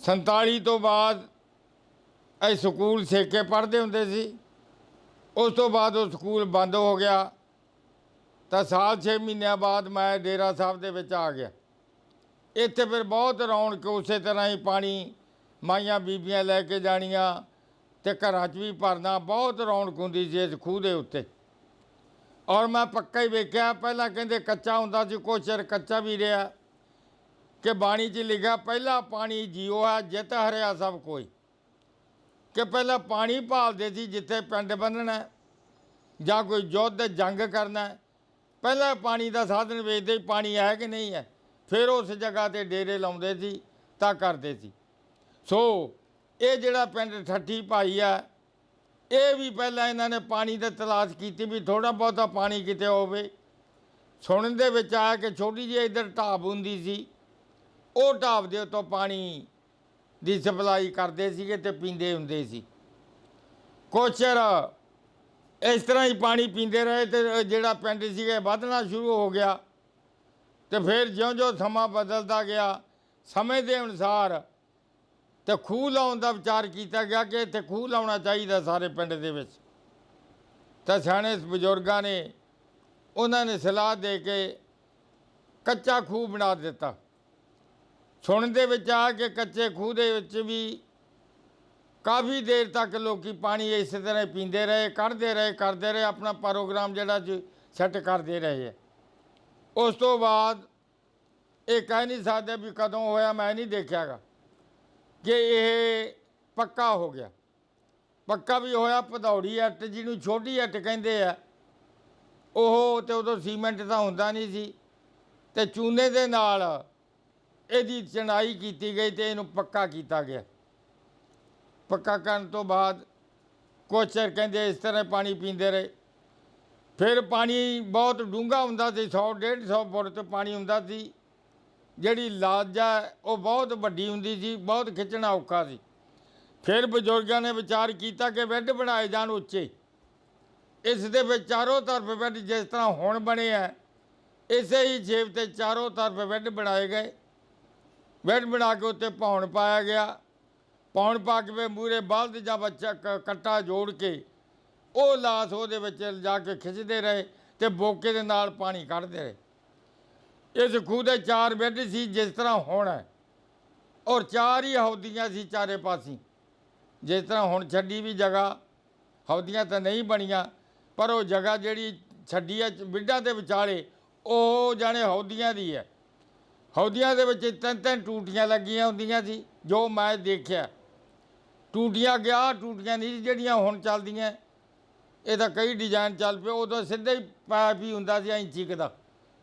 47 ਤੋਂ ਬਾਅਦ ਇਹ ਸਕੂਲ ਸੇਕੇ ਪੜ੍ਹਦੇ ਹੁੰਦੇ ਸੀ। ਉਸ ਤੋਂ ਬਾਅਦ ਉਹ ਸਕੂਲ ਬੰਦ ਹੋ ਗਿਆ ਤਾਂ ਸਾਲ 6 ਮਹੀਨਿਆਂ ਬਾਅਦ ਮੈਂ ਡੇਰਾ ਸਾਹਿਬ ਦੇ ਵਿੱਚ ਆ ਗਿਆ। ਇੱਥੇ ਫਿਰ ਬਹੁਤ ਰੌਣਕ ਉਸੇ ਤਰ੍ਹਾਂ ਹੀ ਪਾਣੀ, ਮਾਈਆਂ ਬੀਬੀਆਂ ਲੈ ਕੇ ਜਾਣੀਆਂ ਤੇ ਘਰਾਂ 'ਚ ਵੀ ਭਰਨਾ, ਬਹੁਤ ਰੌਣਕ ਹੁੰਦੀ ਸੀ ਇਸ ਖੂਹ ਦੇ ਉੱਤੇ। ਔਰ ਮੈਂ ਪੱਕਾ ਹੀ ਵੇਖਿਆ, ਪਹਿਲਾਂ ਕਹਿੰਦੇ ਕੱਚਾ ਹੁੰਦਾ ਸੀ, ਕੁਛ ਚਿਰ ਕੱਚਾ ਵੀ ਰਿਹਾ, ਕਿ ਬਾਣੀ 'ਚ ਲਿਖਿਆ, ਪਹਿਲਾ ਪਾਣੀ ਜੀਓ ਹੈ, ਜਿਤ ਹਰਿਆ ਸਭ ਕੋਈ। ਕਿ ਪਹਿਲਾਂ ਪਾਣੀ ਭਾਲਦੇ ਸੀ, ਜਿੱਥੇ ਪਿੰਡ ਬੰਨਣਾ ਜਾਂ ਕੋਈ ਯੁੱਧ, ਜੰਗ ਕਰਨਾ ਪਹਿਲਾਂ ਪਾਣੀ ਦਾ ਸਾਧਨ ਵੇਚਦੇ ਹੀ ਪਾਣੀ ਹੈ ਕਿ ਨਹੀਂ ਹੈ। ਫਿਰ ਉਸ ਜਗ੍ਹਾ ਤੇ ਡੇਰੇ ਲਾਉਂਦੇ ਸੀ, ਤਾਂ ਕਰਦੇ ਸੀ। ਸੋ ਇਹ ਜਿਹੜਾ ਪਿੰਡ ਠੱਠੀ ਭਾਈ ਆ, ਇਹ ਵੀ ਪਹਿਲਾਂ ਇਹਨਾਂ ਨੇ ਪਾਣੀ ਦੀ ਤਲਾਸ਼ ਕੀਤੀ ਵੀ ਥੋੜਾ ਬਹੁਤਾ ਪਾਣੀ ਕਿਤੇ ਹੋਵੇ। ਸੁਣਨ ਦੇ ਵਿੱਚ ਆਇਆ ਕਿ ਛੋਟੀ ਜਿਹੀ ਇੱਧਰ ਢਾਬ ਹੁੰਦੀ ਸੀ, ਉਹ ਢਾਬ ਦੇ ਉੱਤੋਂ ਪਾਣੀ ਦੀ ਸਪਲਾਈ ਕਰਦੇ ਸੀਗੇ ਤੇ ਪੀਂਦੇ ਹੁੰਦੇ ਸੀ। ਕੁਛ ਇਸ ਤਰ੍ਹਾਂ ਹੀ ਪਾਣੀ ਪੀਂਦੇ ਰਹੇ ਤੇ ਜਿਹੜਾ ਪਿੰਡ ਸੀਗਾ ਵਧਣਾ ਸ਼ੁਰੂ ਹੋ ਗਿਆ। ਤੇ ਫਿਰ ਜਿਉਂ-ਜਿਉਂ ਸਮਾਂ ਬਦਲਦਾ ਗਿਆ, ਸਮੇਂ ਦੇ ਅਨੁਸਾਰ ਤੇ ਖੂਹ ਲਾਉਣ ਦਾ ਵਿਚਾਰ ਕੀਤਾ ਗਿਆ ਕਿ ਇੱਥੇ ਖੂਹ ਲਾਉਣਾ ਚਾਹੀਦਾ ਸਾਰੇ ਪਿੰਡ ਦੇ ਵਿੱਚ। ਤਾਂ ਸਿਆਣੇ ਬਜ਼ੁਰਗਾਂ ਨੇ ਉਹਨਾਂ ਨੇ ਸਲਾਹ ਦੇ ਕੇ ਕੱਚਾ ਖੂਹ ਬਣਾ ਦਿੱਤਾ। ਸੁਣਨ ਦੇ ਵਿੱਚ ਆ ਕਿ ਕੱਚੇ ਖੂਹ ਦੇ ਵਿੱਚ ਵੀ ਕਾਫੀ ਦੇਰ ਤੱਕ ਲੋਕੀ ਪਾਣੀ ਇਸੇ ਤਰ੍ਹਾਂ ਪੀਂਦੇ ਰਹੇ, ਕੱਢਦੇ ਰਹੇ, ਕਰਦੇ ਰਹੇ, ਆਪਣਾ ਪ੍ਰੋਗਰਾਮ ਜਿਹੜਾ ਜੀ ਸੈੱਟ ਕਰਦੇ ਰਹੇ। ਹੈ ਉਸ ਤੋਂ ਬਾਅਦ ਇਹ ਕਹਿ ਨਹੀਂ ਸਕਦੇ ਵੀ ਕਦੋਂ ਹੋਇਆ, ਮੈਂ ਨਹੀਂ ਦੇਖਿਆਗਾ ਕਿ ਇਹ ਪੱਕਾ ਹੋ ਗਿਆ। ਪੱਕਾ ਵੀ ਹੋਇਆ, ਭਦੌੜੀ ਅੱਟ ਜਿਹਨੂੰ ਛੋਟੀ ਅੱਟ ਕਹਿੰਦੇ ਆ, ਉਹ ਤੇ ਉਦੋਂ ਸੀਮੈਂਟ ਤਾਂ ਹੁੰਦਾ ਨਹੀਂ ਸੀ ਤੇ ਚੂਨੇ ਦੇ ਨਾਲ ਇਹਦੀ ਚਣਾਈ ਕੀਤੀ ਗਈ ਤੇ ਇਹਨੂੰ ਪੱਕਾ ਕੀਤਾ ਗਿਆ। ਪੱਕਾ ਕਰਨ ਤੋਂ ਬਾਅਦ ਕੁਛ ਚਿਰ ਕਹਿੰਦੇ ਇਸ ਤਰ੍ਹਾਂ ਪਾਣੀ ਪੀਂਦੇ ਰਹੇ। ਫਿਰ ਪਾਣੀ ਬਹੁਤ ਡੂੰਘਾ ਹੁੰਦਾ ਸੀ 100 150 ਫੁੱਟ ਤੇ ਪਾਣੀ ਹੁੰਦਾ ਸੀ। ਜਿਹੜੀ ਲਾਜਾ ਉਹ ਬਹੁਤ ਵੱਡੀ ਹੁੰਦੀ ਸੀ, ਬਹੁਤ ਖਿੱਚਣਾ ਔਖਾ ਸੀ। ਫਿਰ ਬਜ਼ੁਰਗਾਂ ਨੇ ਵਿਚਾਰ ਕੀਤਾ ਕਿ ਬੈੱਡ ਬਣਾਏ ਜਾਣ ਉੱਚੇ। ਇਸ ਦੇ ਵਿੱਚ ਚਾਰੋਂ ਤਰਫ ਬੈੱਡ ਜਿਸ ਤਰ੍ਹਾਂ ਹੁਣ ਬਣੇ ਆ, ਇਸੇ ਹੀ ਸ਼ੇਪ ਤੇ ਚਾਰੋਂ ਤਰਫ ਬੈੱਡ ਬਣਾਏ ਗਏ। ਬੈੱਡ ਬਣਾ ਕੇ ਉੱਤੇ ਪੌਣ ਪਾਇਆ ਗਿਆ। ਪੌਣ ਪਾ ਕੇ ਮੂਰੇ ਬਲਦ ਜਾਂ ਬੱਚਾ ਕ- ਕੱਟਾ ਜੋੜ ਕੇ ਉਹ ਲਾਸ ਉਹਦੇ ਵਿੱਚ ਜਾ ਕੇ ਖਿੱਚਦੇ ਰਹੇ ਤੇ ਬੋਕੇ ਦੇ ਨਾਲ ਪਾਣੀ ਕੱਢਦੇ ਰਹੇ। ਇਸ ਖੂਹ ਦੇ ਚਾਰ ਬੈੱਡ ਸੀ ਜਿਸ ਤਰ੍ਹਾਂ ਹੁਣ ਹੈ। ਔਰ ਚਾਰ ਹੀ ਹੌਦੀਆਂ ਸੀ ਚਾਰੇ ਪਾਸੇ ਜਿਸ ਤਰ੍ਹਾਂ ਹੁਣ ਛੱਡੀ ਵੀ ਜਗ੍ਹਾ ਹੌਦੀਆਂ ਤਾਂ ਨਹੀਂ ਬਣੀਆਂ, ਪਰ ਉਹ ਜਗ੍ਹਾ ਜਿਹੜੀ ਛੱਡੀ ਹੈ, ਬਿੱਡਾਂ ਦੇ ਵਿਚਾਲੇ, ਉਹ ਜਾਣੇ ਹੌਦੀਆਂ ਦੀ ਹੈ। ਹੌਦੀਆਂ ਦੇ ਵਿੱਚ ਤਿੰਨ ਤਿੰਨ ਟੂਟੀਆਂ ਲੱਗੀਆਂ ਹੁੰਦੀਆਂ ਸੀ, ਜੋ ਮੈਂ ਦੇਖਿਆ। ਟੂਟੀਆਂ ਗਿਆ, ਟੂਟੀਆਂ ਨਹੀਂ ਜਿਹੜੀਆਂ ਹੁਣ ਚੱਲਦੀਆਂ। ਇਹਦਾ ਕਈ ਡਿਜ਼ਾਈਨ ਚੱਲ ਪਏ ਉਦੋਂ ਸਿੱਧਾ ਹੀ ਪਾਈਪ ਹੀ ਹੁੰਦਾ ਸੀ ਇੰਚੀ ਕੁ ਦਾ,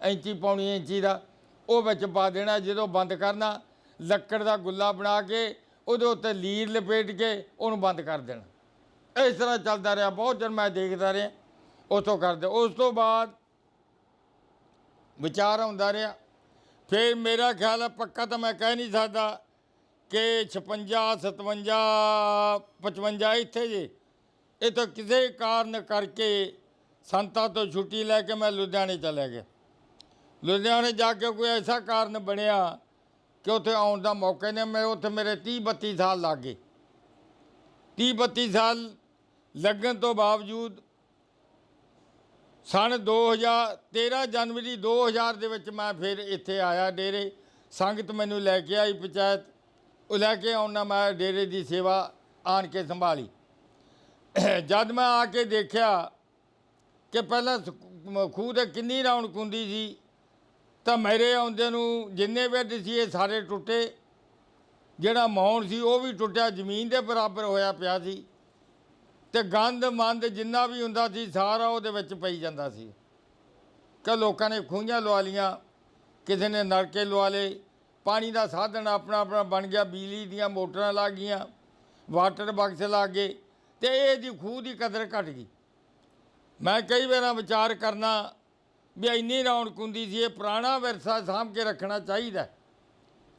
ਇੰਚੀ ਪਾਉਣੀ ਇੰਚੀ ਦਾ। ਉਹ ਵਿੱਚ ਪਾ ਦੇਣਾ, ਜਦੋਂ ਬੰਦ ਕਰਨਾ, ਲੱਕੜ ਦਾ ਗੁੱਲਾ ਬਣਾ ਕੇ, ਉਹਦੇ ਉੱਤੇ ਲੀਰ ਲਪੇਟ ਕੇ ਉਹਨੂੰ ਬੰਦ ਕਰ ਦੇਣਾ। ਇਸ ਤਰ੍ਹਾਂ ਚੱਲਦਾ ਰਿਹਾ, ਬਹੁਤ ਚਿਰ ਮੈਂ ਦੇਖਦਾ ਰਿਹਾ। ਉਤੋਂ ਕਰਦੇ, ਉਸ ਤੋਂ ਬਾਅਦ ਵਿਚਾਰ ਆਉਂਦਾ ਰਿਹਾ। ਫਿਰ ਮੇਰਾ ਖਿਆਲ ਹੈ ਪੱਕਾ ਤਾਂ ਮੈਂ ਕਹਿ ਨਹੀਂ ਸਕਦਾ ਕਿ 56 57 55 ਇੱਥੇ ਜੇ ਇਹ ਤਾਂ ਕਿਸੇ ਕਾਰਨ ਕਰਕੇ ਸੰਤਾਂ ਤੋਂ ਛੁੱਟੀ ਲੈ ਕੇ ਮੈਂ ਲੁਧਿਆਣੇ ਚਲਾ ਗਿਆ। ਲੁਧਿਆਣੇ ਜਾ ਕੇ ਕੋਈ ਐਸਾ ਕਾਰਨ ਬਣਿਆ ਕਿ ਉੱਥੇ ਆਉਣ ਦਾ ਮੌਕਾ ਨਹੀਂ, ਮੈਂ ਉੱਥੇ ਮੇਰੇ 30 32 ਸਾਲ ਲੱਗ ਗਏ। 30 32 ਸਾਲ ਲੱਗਣ ਤੋਂ ਬਾਵਜੂਦ ਸਨ 2000 13 ਜਨਵਰੀ 2000 ਦੇ ਵਿੱਚ ਮੈਂ ਫਿਰ ਇੱਥੇ ਆਇਆ ਡੇਰੇ। ਸੰਗਤ ਮੈਨੂੰ ਲੈ ਕੇ ਆਈ ਪੰਚਾਇਤ, ਉਹ ਲੈ ਕੇ ਆਉਣਾ ਮੈਂ ਡੇਰੇ ਦੀ ਸੇਵਾ ਆਣ ਕੇ ਸੰਭਾਲੀ। [coughs] ਜਦ ਮੈਂ ਆ ਕੇ ਦੇਖਿਆ ਕਿ ਪਹਿਲਾਂ ਖੂਹ ਤੇ ਕਿੰਨੀ ਰੌਣਕ ਹੁੰਦੀ ਸੀ, ਤਾਂ ਮੇਰੇ ਆਉਂਦੇ ਨੂੰ ਜਿੰਨੇ ਬੈੱਡ ਸੀ ਇਹ ਸਾਰੇ ਟੁੱਟੇ। ਜਿਹੜਾ ਮੌਣ ਸੀ ਉਹ ਵੀ ਟੁੱਟਿਆ, ਜ਼ਮੀਨ ਦੇ ਬਰਾਬਰ ਹੋਇਆ ਪਿਆ ਸੀ। ਤੇ ਗੰਦ ਮੰਦ ਜਿੰਨਾ ਵੀ ਹੁੰਦਾ ਸੀ, ਸਾਰਾ ਉਹਦੇ ਵਿੱਚ ਪਈ ਜਾਂਦਾ ਸੀ। ਕਿ ਲੋਕਾਂ ਨੇ ਖੂਹਾਂ ਲਵਾ ਲੀਆਂ ਕਿਸੇ ਨੇ ਨਲਕੇ ਲਵਾ ਲਏ, ਪਾਣੀ ਦਾ ਸਾਧਨ ਆਪਣਾ ਆਪਣਾ ਬਣ ਗਿਆ, ਬਿਜਲੀ ਦੀਆਂ ਮੋਟਰਾਂ ਲੱਗ ਗਈਆਂ, ਵਾਟਰ ਬਕਸ ਲੱਗ ਗਏ। ਤੇ ਇਹਦੀ ਖੂਹ ਦੀ ਕਦਰ ਘਟ ਗਈ। ਮੈਂ ਕਈ ਵਾਰਾਂ ਵਿਚਾਰ ਕਰਨਾ ਵੀ ਇੰਨੀ ਰੌਣਕ ਹੁੰਦੀ ਸੀ, ਇਹ ਪੁਰਾਣਾ ਵਿਰਸਾ ਸਾਂਭ ਕੇ ਰੱਖਣਾ ਚਾਹੀਦਾ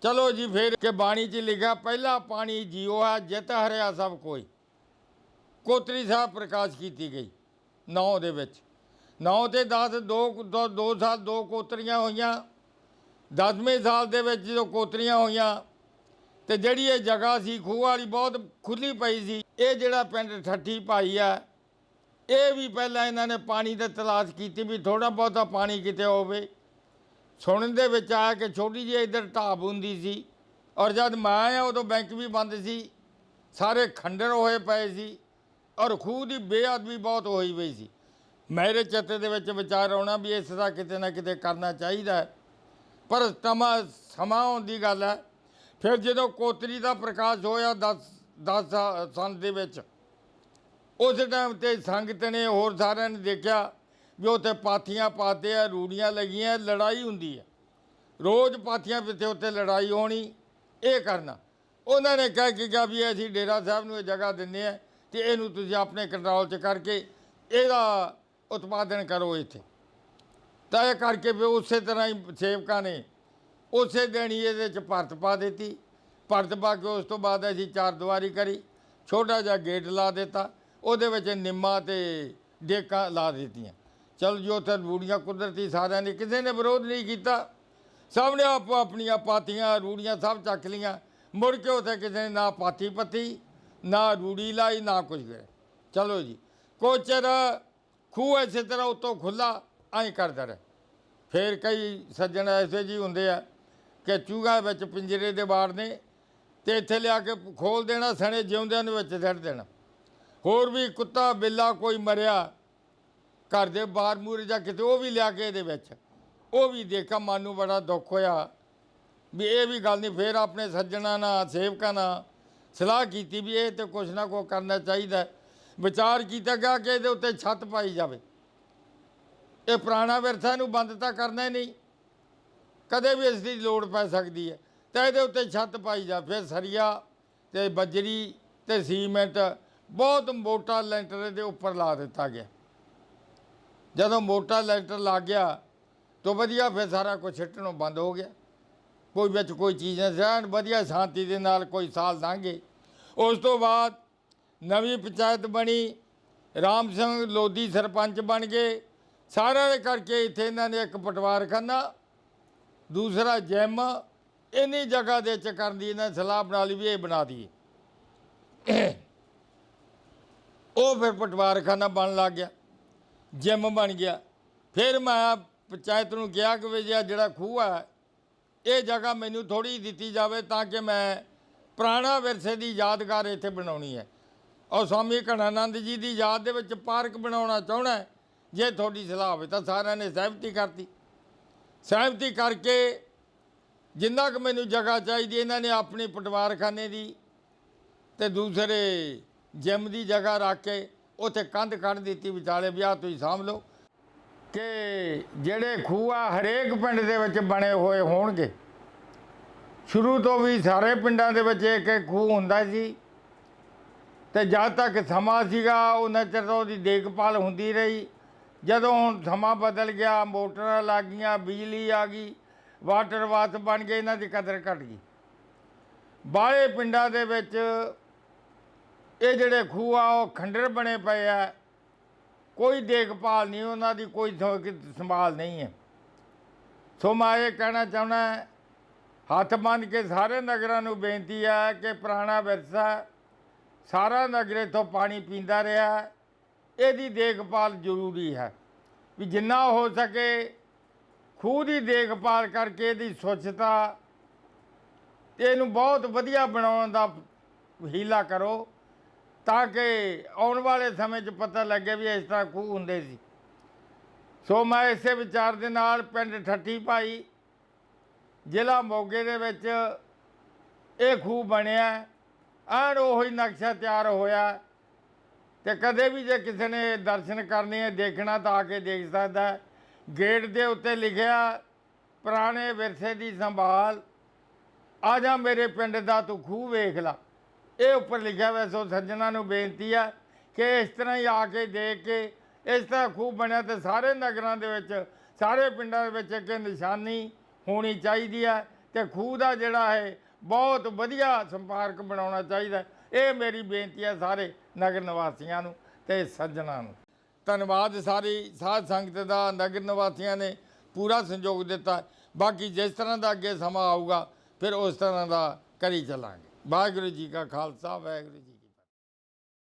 ਚਲੋ ਜੀ, ਫਿਰ ਕਿ ਬਾਣੀ 'ਚ ਲਿਖਿਆ, ਪਹਿਲਾ ਪਾਣੀ ਜੀਓ ਹੈ, ਜਿਤ ਹਰਿਆ ਸਭ ਕੋਈ। ਕੋਤਰੀ ਸਾਹਿਬ ਪ੍ਰਕਾਸ਼ ਕੀਤੀ ਗਈ 9 ਦੇ ਵਿੱਚ। ਨੌ ਤੇ 10 ਦੋ, ਦੋ- ਦੋ ਸਾਲ ਦੋ ਕੋਤਰੀਆਂ ਹੋਈਆਂ। 10ਵੇਂ ਸਾਲ ਦੇ ਵਿੱਚ ਜਦੋਂ ਕੋਤਰੀਆਂ ਹੋਈਆਂ ਤੇ ਜਿਹੜੀ ਇਹ ਜਗ੍ਹਾ ਸੀ, ਖੂਹ ਵਾਲੀ ਬਹੁਤ ਖੁੱਲੀ ਪਈ ਸੀ। ਇਹ ਜਿਹੜਾ ਪਿੰਡ ਠੱਠੀ ਭਾਈ ਆ, ਇਹ ਵੀ ਪਹਿਲਾਂ ਇਹਨਾਂ ਨੇ ਪਾਣੀ ਦੀ ਤਲਾਸ਼ ਕੀਤੀ ਵੀ ਥੋੜਾ ਬਹੁਤਾ ਪਾਣੀ ਕਿਤੇ ਹੋਵੇ। ਸੁਣਨ ਦੇ ਵਿੱਚ ਆਇਆ ਕਿ ਛੋਟੀ ਜਿਹੀ ਇੱਧਰ ਢਾਬ ਹੁੰਦੀ ਸੀ ਔਰ ਜਦ ਮੈਂ ਆਇਆ ਉਦੋਂ ਬੈਂਕ ਵੀ ਬੰਦ ਸੀ, ਸਾਰੇ ਖੰਡਰ ਹੋਏ ਪਏ ਸੀ ਔਰ ਖੂਹ ਦੀ ਬੇਅਦਬੀ ਬਹੁਤ ਹੋਈ ਪਈ ਸੀ। ਮੇਰੇ ਚਿੱਤ ਦੇ ਵਿੱਚ ਵਿਚਾਰ ਆਉਣਾ ਵੀ ਇਸ ਦਾ ਕਿਤੇ ਨਾ ਕਿਤੇ ਕਰਨਾ ਚਾਹੀਦਾ ਪਰ ਤਮਾ ਸਮਾਂ ਹੋਣ ਦੀ ਗੱਲ ਹੈ ਫਿਰ ਜਦੋਂ ਕੋਤਰੀ ਦਾ ਪ੍ਰਕਾਸ਼ ਹੋਇਆ 10 10 ਸੰਨ ਦੇ ਵਿੱਚ, ਉਸ ਟਾਈਮ ਤੇ ਸੰਗਤ ਨੇ ਹੋਰ ਸਾਰਿਆਂ ਨੇ ਦੇਖਿਆ ਵੀ ਉੱਥੇ ਪਾਥੀਆਂ ਪਾਤੇ ਆ, ਰੂੜੀਆਂ ਲੱਗੀਆਂ, ਲੜਾਈ ਹੁੰਦੀ ਹੈ ਰੋਜ਼ ਪਾਥੀਆਂ ਪਿੱਛੇ ਉੱਤੇ ਲੜਾਈ ਹੋਣੀ, ਇਹ ਕਰਨਾ। ਉਹਨਾਂ ਨੇ ਕਹਿ ਕੇ ਕਿਹਾ ਵੀ ਅਸੀਂ ਡੇਰਾ ਸਾਹਿਬ ਨੂੰ ਇਹ ਜਗ੍ਹਾ ਦਿੰਦੇ ਆ ਤੇ ਇਹਨੂੰ ਤੁਸੀਂ ਆਪਣੇ ਕੰਟਰੋਲ 'ਚ ਕਰਕੇ ਇਹਦਾ ਉਤਪਾਦਨ ਕਰੋ ਇੱਥੇ। ਤਾਂ ਇਹ ਕਰਕੇ ਵੀ ਉਸੇ ਤਰ੍ਹਾਂ ਹੀ ਸੇਵਕਾਂ ਨੇ ਉਸੇ ਦਿਨ ਹੀ ਇਹਦੇ 'ਚ ਭਰਤ ਪਾ ਦਿੱਤੀ। ਭਰਤ ਪਾ ਕੇ ਉਸ ਤੋਂ ਬਾਅਦ ਅਸੀਂ ਚਾਰ ਦੀਵਾਰੀ ਕਰੀ। ਛੋਟਾ ਜਿਹਾ ਗੇਟ ਲਾ ਦਿੱਤਾ। ਉਹਦੇ ਵਿੱਚ ਨਿੰਮਾਂ ਤੇ ਡੇਕਾਂ ਲਾ ਦਿੱਤੀਆਂ। ਚਲ ਜੋ, ਉੱਥੇ ਰੂੜੀਆਂ ਕੁਦਰਤੀ ਸਾਰਿਆਂ ਨੇ, ਕਿਸੇ ਨੇ ਵਿਰੋਧ ਨਹੀਂ ਕੀਤਾ। ਸਭ ਨੇ ਆਪੋ ਆਪਣੀਆਂ ਪਾਤੀਆਂ, ਰੂੜੀਆਂ ਸਭ ਚੱਕ ਲੀਆਂ ਮੁੜ ਕੇ ਉੱਥੇ ਕਿਸੇ ਨੇ ਨਾ ਪਾਤੀ ਪੱਤੀ, ਨਾ ਰੂੜੀ ਲਾਈ, ਨਾ ਕੁਝ ਕਰੇ ਚਲੋ ਜੀ ਕੋਚਰ ਖੂਹ ਇਸੇ ਤਰ੍ਹਾਂ ਉਤੋਂ ਖੁੱਲਾ ਐਂ ਕਰਦਾ ਰਹੇ। ਫਿਰ ਕਈ ਸੱਜਣ ਐਸੇ ਜੀ ਹੁੰਦੇ ਆ ਕਿ ਚੂਹਾ ਵਿੱਚ ਪਿੰਜਰੇ ਦੇ ਬਾੜ ਨੇ ਤੇ ਇੱਥੇ ਲਿਆ ਕੇ ਖੋਲ ਦੇਣਾ, ਸਣੇ ਜਿਉਂਦਿਆਂ ਦੇ ਵਿੱਚ ਛੱਡ ਦੇਣਾ। ਹੋਰ ਵੀ ਕੁੱਤਾ, ਬਿੱਲਾ ਕੋਈ ਮਰਿਆ, ਘਰ ਦੇ ਬਾਹਰ ਮੂਰੇ ਜਾਂ ਕਿਤੇ, ਉਹ ਵੀ ਲਿਆ ਕੇ ਇਹਦੇ ਵਿੱਚ। ਉਹ ਵੀ ਦੇਖਾ ਮਨ ਨੂੰ ਬੜਾ ਦੁੱਖ ਹੋਇਆ ਵੀ ਇਹ ਵੀ ਗੱਲ ਨਹੀਂ, ਫੇਰ ਆਪਣੇ ਸੱਜਣਾ ਨਾਲ, ਸੇਵਕਾਂ ਨਾਲ ਸਲਾਹ ਕੀਤੀ ਵੀ ਇਹ ਤੇ ਕੁਛ ਨਾ ਕੁਛ ਕਰਨਾ ਚਾਹੀਦਾ ਵਿਚਾਰ ਕੀਤਾ ਗਿਆ ਕਿ ਇਹਦੇ ਉੱਤੇ ਛੱਤ ਪਾਈ ਜਾਵੇ। ਇਹ ਪੁਰਾਣਾ ਵਿਰਸਾ ਨੂੰ ਬੰਦ ਤਾਂ ਕਰਨਾ ਹੀ ਨਹੀਂ। ਕਦੇ ਵੀ ਇਸ ਦੀ ਲੋੜ ਪੈ ਸਕਦੀ ਹੈ। ਤਾਂ ਇਹਦੇ ਉੱਤੇ ਛੱਤ ਪਾਈ ਜਾ, ਫਿਰ ਸਰੀਆ ਤੇ ਬਜਰੀ ਤੇ ਸੀਮੈਂਟ, ਬਹੁਤ ਮੋਟਾ ਲੈਂਟਰ ਇਹਦੇ ਉੱਪਰ ਲਾ ਦਿੱਤਾ ਗਿਆ। ਜਦੋਂ ਮੋਟਾ ਲੈਂਟਰ ਲੱਗ ਗਿਆ, ਤਾਂ ਵਧੀਆ ਫਿਰ ਸਾਰਾ ਕੁਝ ਛਿੱਟਣੋਂ ਬੰਦ ਹੋ ਗਿਆ। ਕੋਈ ਵਿੱਚ ਕੋਈ ਚੀਜ਼ ਨਾ ਰਹਿਣ, ਵਧੀਆ ਸ਼ਾਂਤੀ ਦੇ ਨਾਲ ਕੋਈ ਸਾਲ ਲੰਘੇ। ਉਸ ਤੋਂ ਬਾਅਦ ਨਵੀਂ ਪੰਚਾਇਤ ਬਣੀ, ਰਾਮ ਸਿੰਘ ਲੋਧੀ ਸਰਪੰਚ ਬਣ ਗਏ। ਸਾਰਿਆਂ ਦੇ ਕਰਕੇ ਇੱਥੇ ਇਹਨਾਂ ਨੇ ਇੱਕ ਪਟਵਾਰ ਪਟਵਾਰਖਾਨਾ ਦੂਸਰਾ ਜਿਮ, ਇੰਨੀ ਜਗ੍ਹਾ ਦੇ ਚ ਕਰਨ ਦੀ ਇਹਨਾਂ ਸਲਾਹ ਬਣਾ ਲਈ ਵੀ ਇਹ ਬਣਾ ਦਈਏ। ਉਹ ਫਿਰ ਪਟਵਾਰਖਾਨਾ ਬਣ ਲੱਗ ਗਿਆ। ਜਿਮ ਬਣ ਗਿਆ। ਫਿਰ ਮੈਂ ਪੰਚਾਇਤ ਨੂੰ ਕਿਹਾ ਕਿ ਵੀ ਜੇ ਜਿਹੜਾ ਖੂਹ ਹੈ ਇਹ ਜਗ੍ਹਾ ਮੈਨੂੰ ਥੋੜੀ ਦਿੱਤੀ ਜਾਵੇ ਤਾਂ ਕਿ ਮੈਂ ਪੁਰਾਣਾ ਵਿਰਸੇ ਦੀ ਯਾਦਗਾਰ ਇੱਥੇ ਬਣਾਉਣੀ ਹੈ। ਔਰ ਸਵਾਮੀ ਘਣਾਨੰਦ ਜੀ ਦੀ ਯਾਦ ਦੇ ਵਿੱਚ ਪਾਰਕ ਬਣਾਉਣਾ ਚਾਹਣਾ ਜੇ ਤੁਹਾਡੀ ਸਲਾਹ ਹੋਵੇ ਤਾਂ ਸਾਰਿਆਂ ਨੇ ਸਹਿਮਤੀ ਕਰਤੀ। ਸਹਿਮਤੀ ਕਰਕੇ ਜਿੰਨਾ ਕੁ ਮੈਨੂੰ ਜਗ੍ਹਾ ਚਾਹੀਦੀ, ਇਹਨਾਂ ਨੇ ਆਪਣੀ ਪਟਵਾਰਖਾਨੇ ਦੀ ਤੇ ਦੂਸਰੇ ਜਿਮ ਦੀ ਜਗ੍ਹਾ ਰੱਖ ਕੇ ਉੱਥੇ ਕੰਧ ਕੱਢ ਦਿੱਤੀ, ਵਿਚਾਲੇ ਵਿਆਹ ਤੁਸੀਂ ਸਾਂਭ ਲਓ ਕਿ ਜਿਹੜੇ ਖੂਹ ਆ ਹਰੇਕ ਪਿੰਡ ਦੇ ਵਿੱਚ ਬਣੇ ਹੋਏ ਹੋਣਗੇ। ਸ਼ੁਰੂ ਤੋਂ ਵੀ ਸਾਰੇ ਪਿੰਡਾਂ ਦੇ ਵਿੱਚ ਇੱਕ ਇੱਕ ਖੂਹ ਹੁੰਦਾ ਸੀ ਤੇ ਜਦ ਤੱਕ ਸਮਾਂ ਸੀਗਾ, ਉਹਨਾਂ ਚਿਰ ਤਾਂ ਉਹਦੀ ਦੇਖਭਾਲ ਹੁੰਦੀ ਰਹੀ। ਜਦੋਂ ਹੁਣ ਸਮਾਂ ਬਦਲ ਗਿਆ, ਮੋਟਰਾਂ ਲੱਗ ਗਈਆਂ, ਬਿਜਲੀ ਆ ਗਈ, ਵਾਟਰ ਵਾਸ ਬਣ ਗਏ, ਇਹਨਾਂ ਦੀ ਕਦਰ ਘਟ ਗਈ। ਬਾਹਲੇ ਪਿੰਡਾਂ ਦੇ ਵਿੱਚ ਇਹ ਜਿਹੜੇ ਖੂਹ ਆ, ਉਹ ਖੰਡਰ ਬਣੇ ਪਏ ਆ। ਕੋਈ ਦੇਖਭਾਲ ਨਹੀਂ, ਉਹਨਾਂ ਦੀ ਕੋਈ ਸੰਭਾਲ ਨਹੀਂ ਹੈ। ਸੋ ਮੈਂ ਇਹ ਕਹਿਣਾ ਚਾਹੁੰਦਾ ਹੱਥ ਬੰਨ੍ਹ ਕੇ ਸਾਰੇ ਨਗਰਾਂ ਨੂੰ ਬੇਨਤੀ ਹੈ ਕਿ ਪੁਰਾਣਾ ਵਿਰਸਾ ਸਾਰਾ ਨਗਰ ਇੱਥੋਂ ਪਾਣੀ ਪੀਂਦਾ ਰਿਹਾ। ਇਹਦੀ ਦੇਖਭਾਲ ਜ਼ਰੂਰੀ ਹੈ। ਵੀ ਜਿੰਨਾ ਹੋ ਸਕੇ ਖੂਹ ਦੀ ਦੇਖਭਾਲ ਕਰਕੇ ਇਹਦੀ ਸਵੱਛਤਾ ਤੇ ਇਹਨੂੰ ਬਹੁਤ ਵਧੀਆ ਬਣਾਉਣ ਦਾ ਹੀਲਾ ਕਰੋ ਤਾਂ ਕਿ ਆਉਣ ਵਾਲੇ ਸਮੇਂ 'ਚ ਪਤਾ ਲੱਗੇ ਵੀ ਇਸ ਤਰ੍ਹਾਂ ਖੂਹ ਹੁੰਦੇ ਸੀ। ਸੋ ਮੈਂ ਇਸੇ ਵਿਚਾਰ ਦੇ ਨਾਲ ਪਿੰਡ ਠੱਠੀ ਭਾਈ, ਜ਼ਿਲ੍ਹਾ ਮੋਗੇ ਦੇ ਵਿੱਚ ਇਹ ਖੂਹ ਬਣਿਆ। ਐਨ ਉਹੀ ਨਕਸ਼ਾ ਤਿਆਰ ਹੋਇਆ। ਤੇ ਕਦੇ ਵੀ ਜੇ ਕਿਸੇ ਨੇ ਦਰਸ਼ਨ ਕਰਨੇ ਹੈ ਦੇਖਣਾ ਤਾਂ ਆ ਕੇ ਦੇਖ ਸਕਦਾ ਗੇਟ ਦੇ ਉੱਤੇ ਲਿਖਿਆ, ਪੁਰਾਣੇ ਵਿਰਸੇ ਦੀ ਸੰਭਾਲ, ਆ ਜਾ ਮੇਰੇ ਪਿੰਡ ਦਾ ਤੂੰ ਖੂਹ ਵੇਖ ਲਾ। ਇਹ ਉੱਪਰ ਲਿਖਿਆ ਹੋਇਆ, ਸੋ ਸੱਜਣਾ ਨੂੰ ਬੇਨਤੀ ਆ ਕਿ ਇਸ ਤਰ੍ਹਾਂ ਹੀ ਆ ਕੇ ਦੇਖ ਕੇ, ਇਸ ਤਰ੍ਹਾਂ ਖੂਹ ਬਣਿਆ ਤੇ ਸਾਰੇ ਨਗਰਾਂ ਦੇ ਵਿੱਚ, ਸਾਰੇ ਪਿੰਡਾਂ ਦੇ ਵਿੱਚ ਇੱਕ ਨਿਸ਼ਾਨੀ ਹੋਣੀ ਚਾਹੀਦੀ ਹੈ ਤੇ ਖੂਹ ਦਾ ਜਿਹੜਾ ਹੈ, ਬਹੁਤ ਵਧੀਆ ਸੰਪਰਕ ਬਣਾਉਣਾ ਚਾਹੀਦਾ। ਇਹ ਮੇਰੀ ਬੇਨਤੀ ਹੈ ਸਾਰੇ। ਨਗਰ ਨਿਵਾਸੀਆਂ ਨੂੰ ਤੇ ਸੱਜਣਾ ਨੂੰ। ਧੰਨਵਾਦ ਸਾਰੀ ਸਾਧ ਸੰਗਤ ਦਾ, ਨਗਰ ਨਿਵਾਸੀਆਂ ਨੇ ਪੂਰਾ ਸੰਯੋਗ ਦਿੱਤਾ। ਬਾਕੀ ਜਿਸ ਤਰ੍ਹਾਂ ਦਾ ਅੱਗੇ ਸਮਾਂ ਆਊਗਾ, ਫਿਰ ਉਸ ਤਰ੍ਹਾਂ ਦਾ ਕਰੀ ਚੱਲਾਂਗੇ। ਵਾਹਿਗੁਰੂ ਜੀ ਕਾ ਖਾਲਸਾ, ਵਾਹਿਗੁਰੂ ਜੀ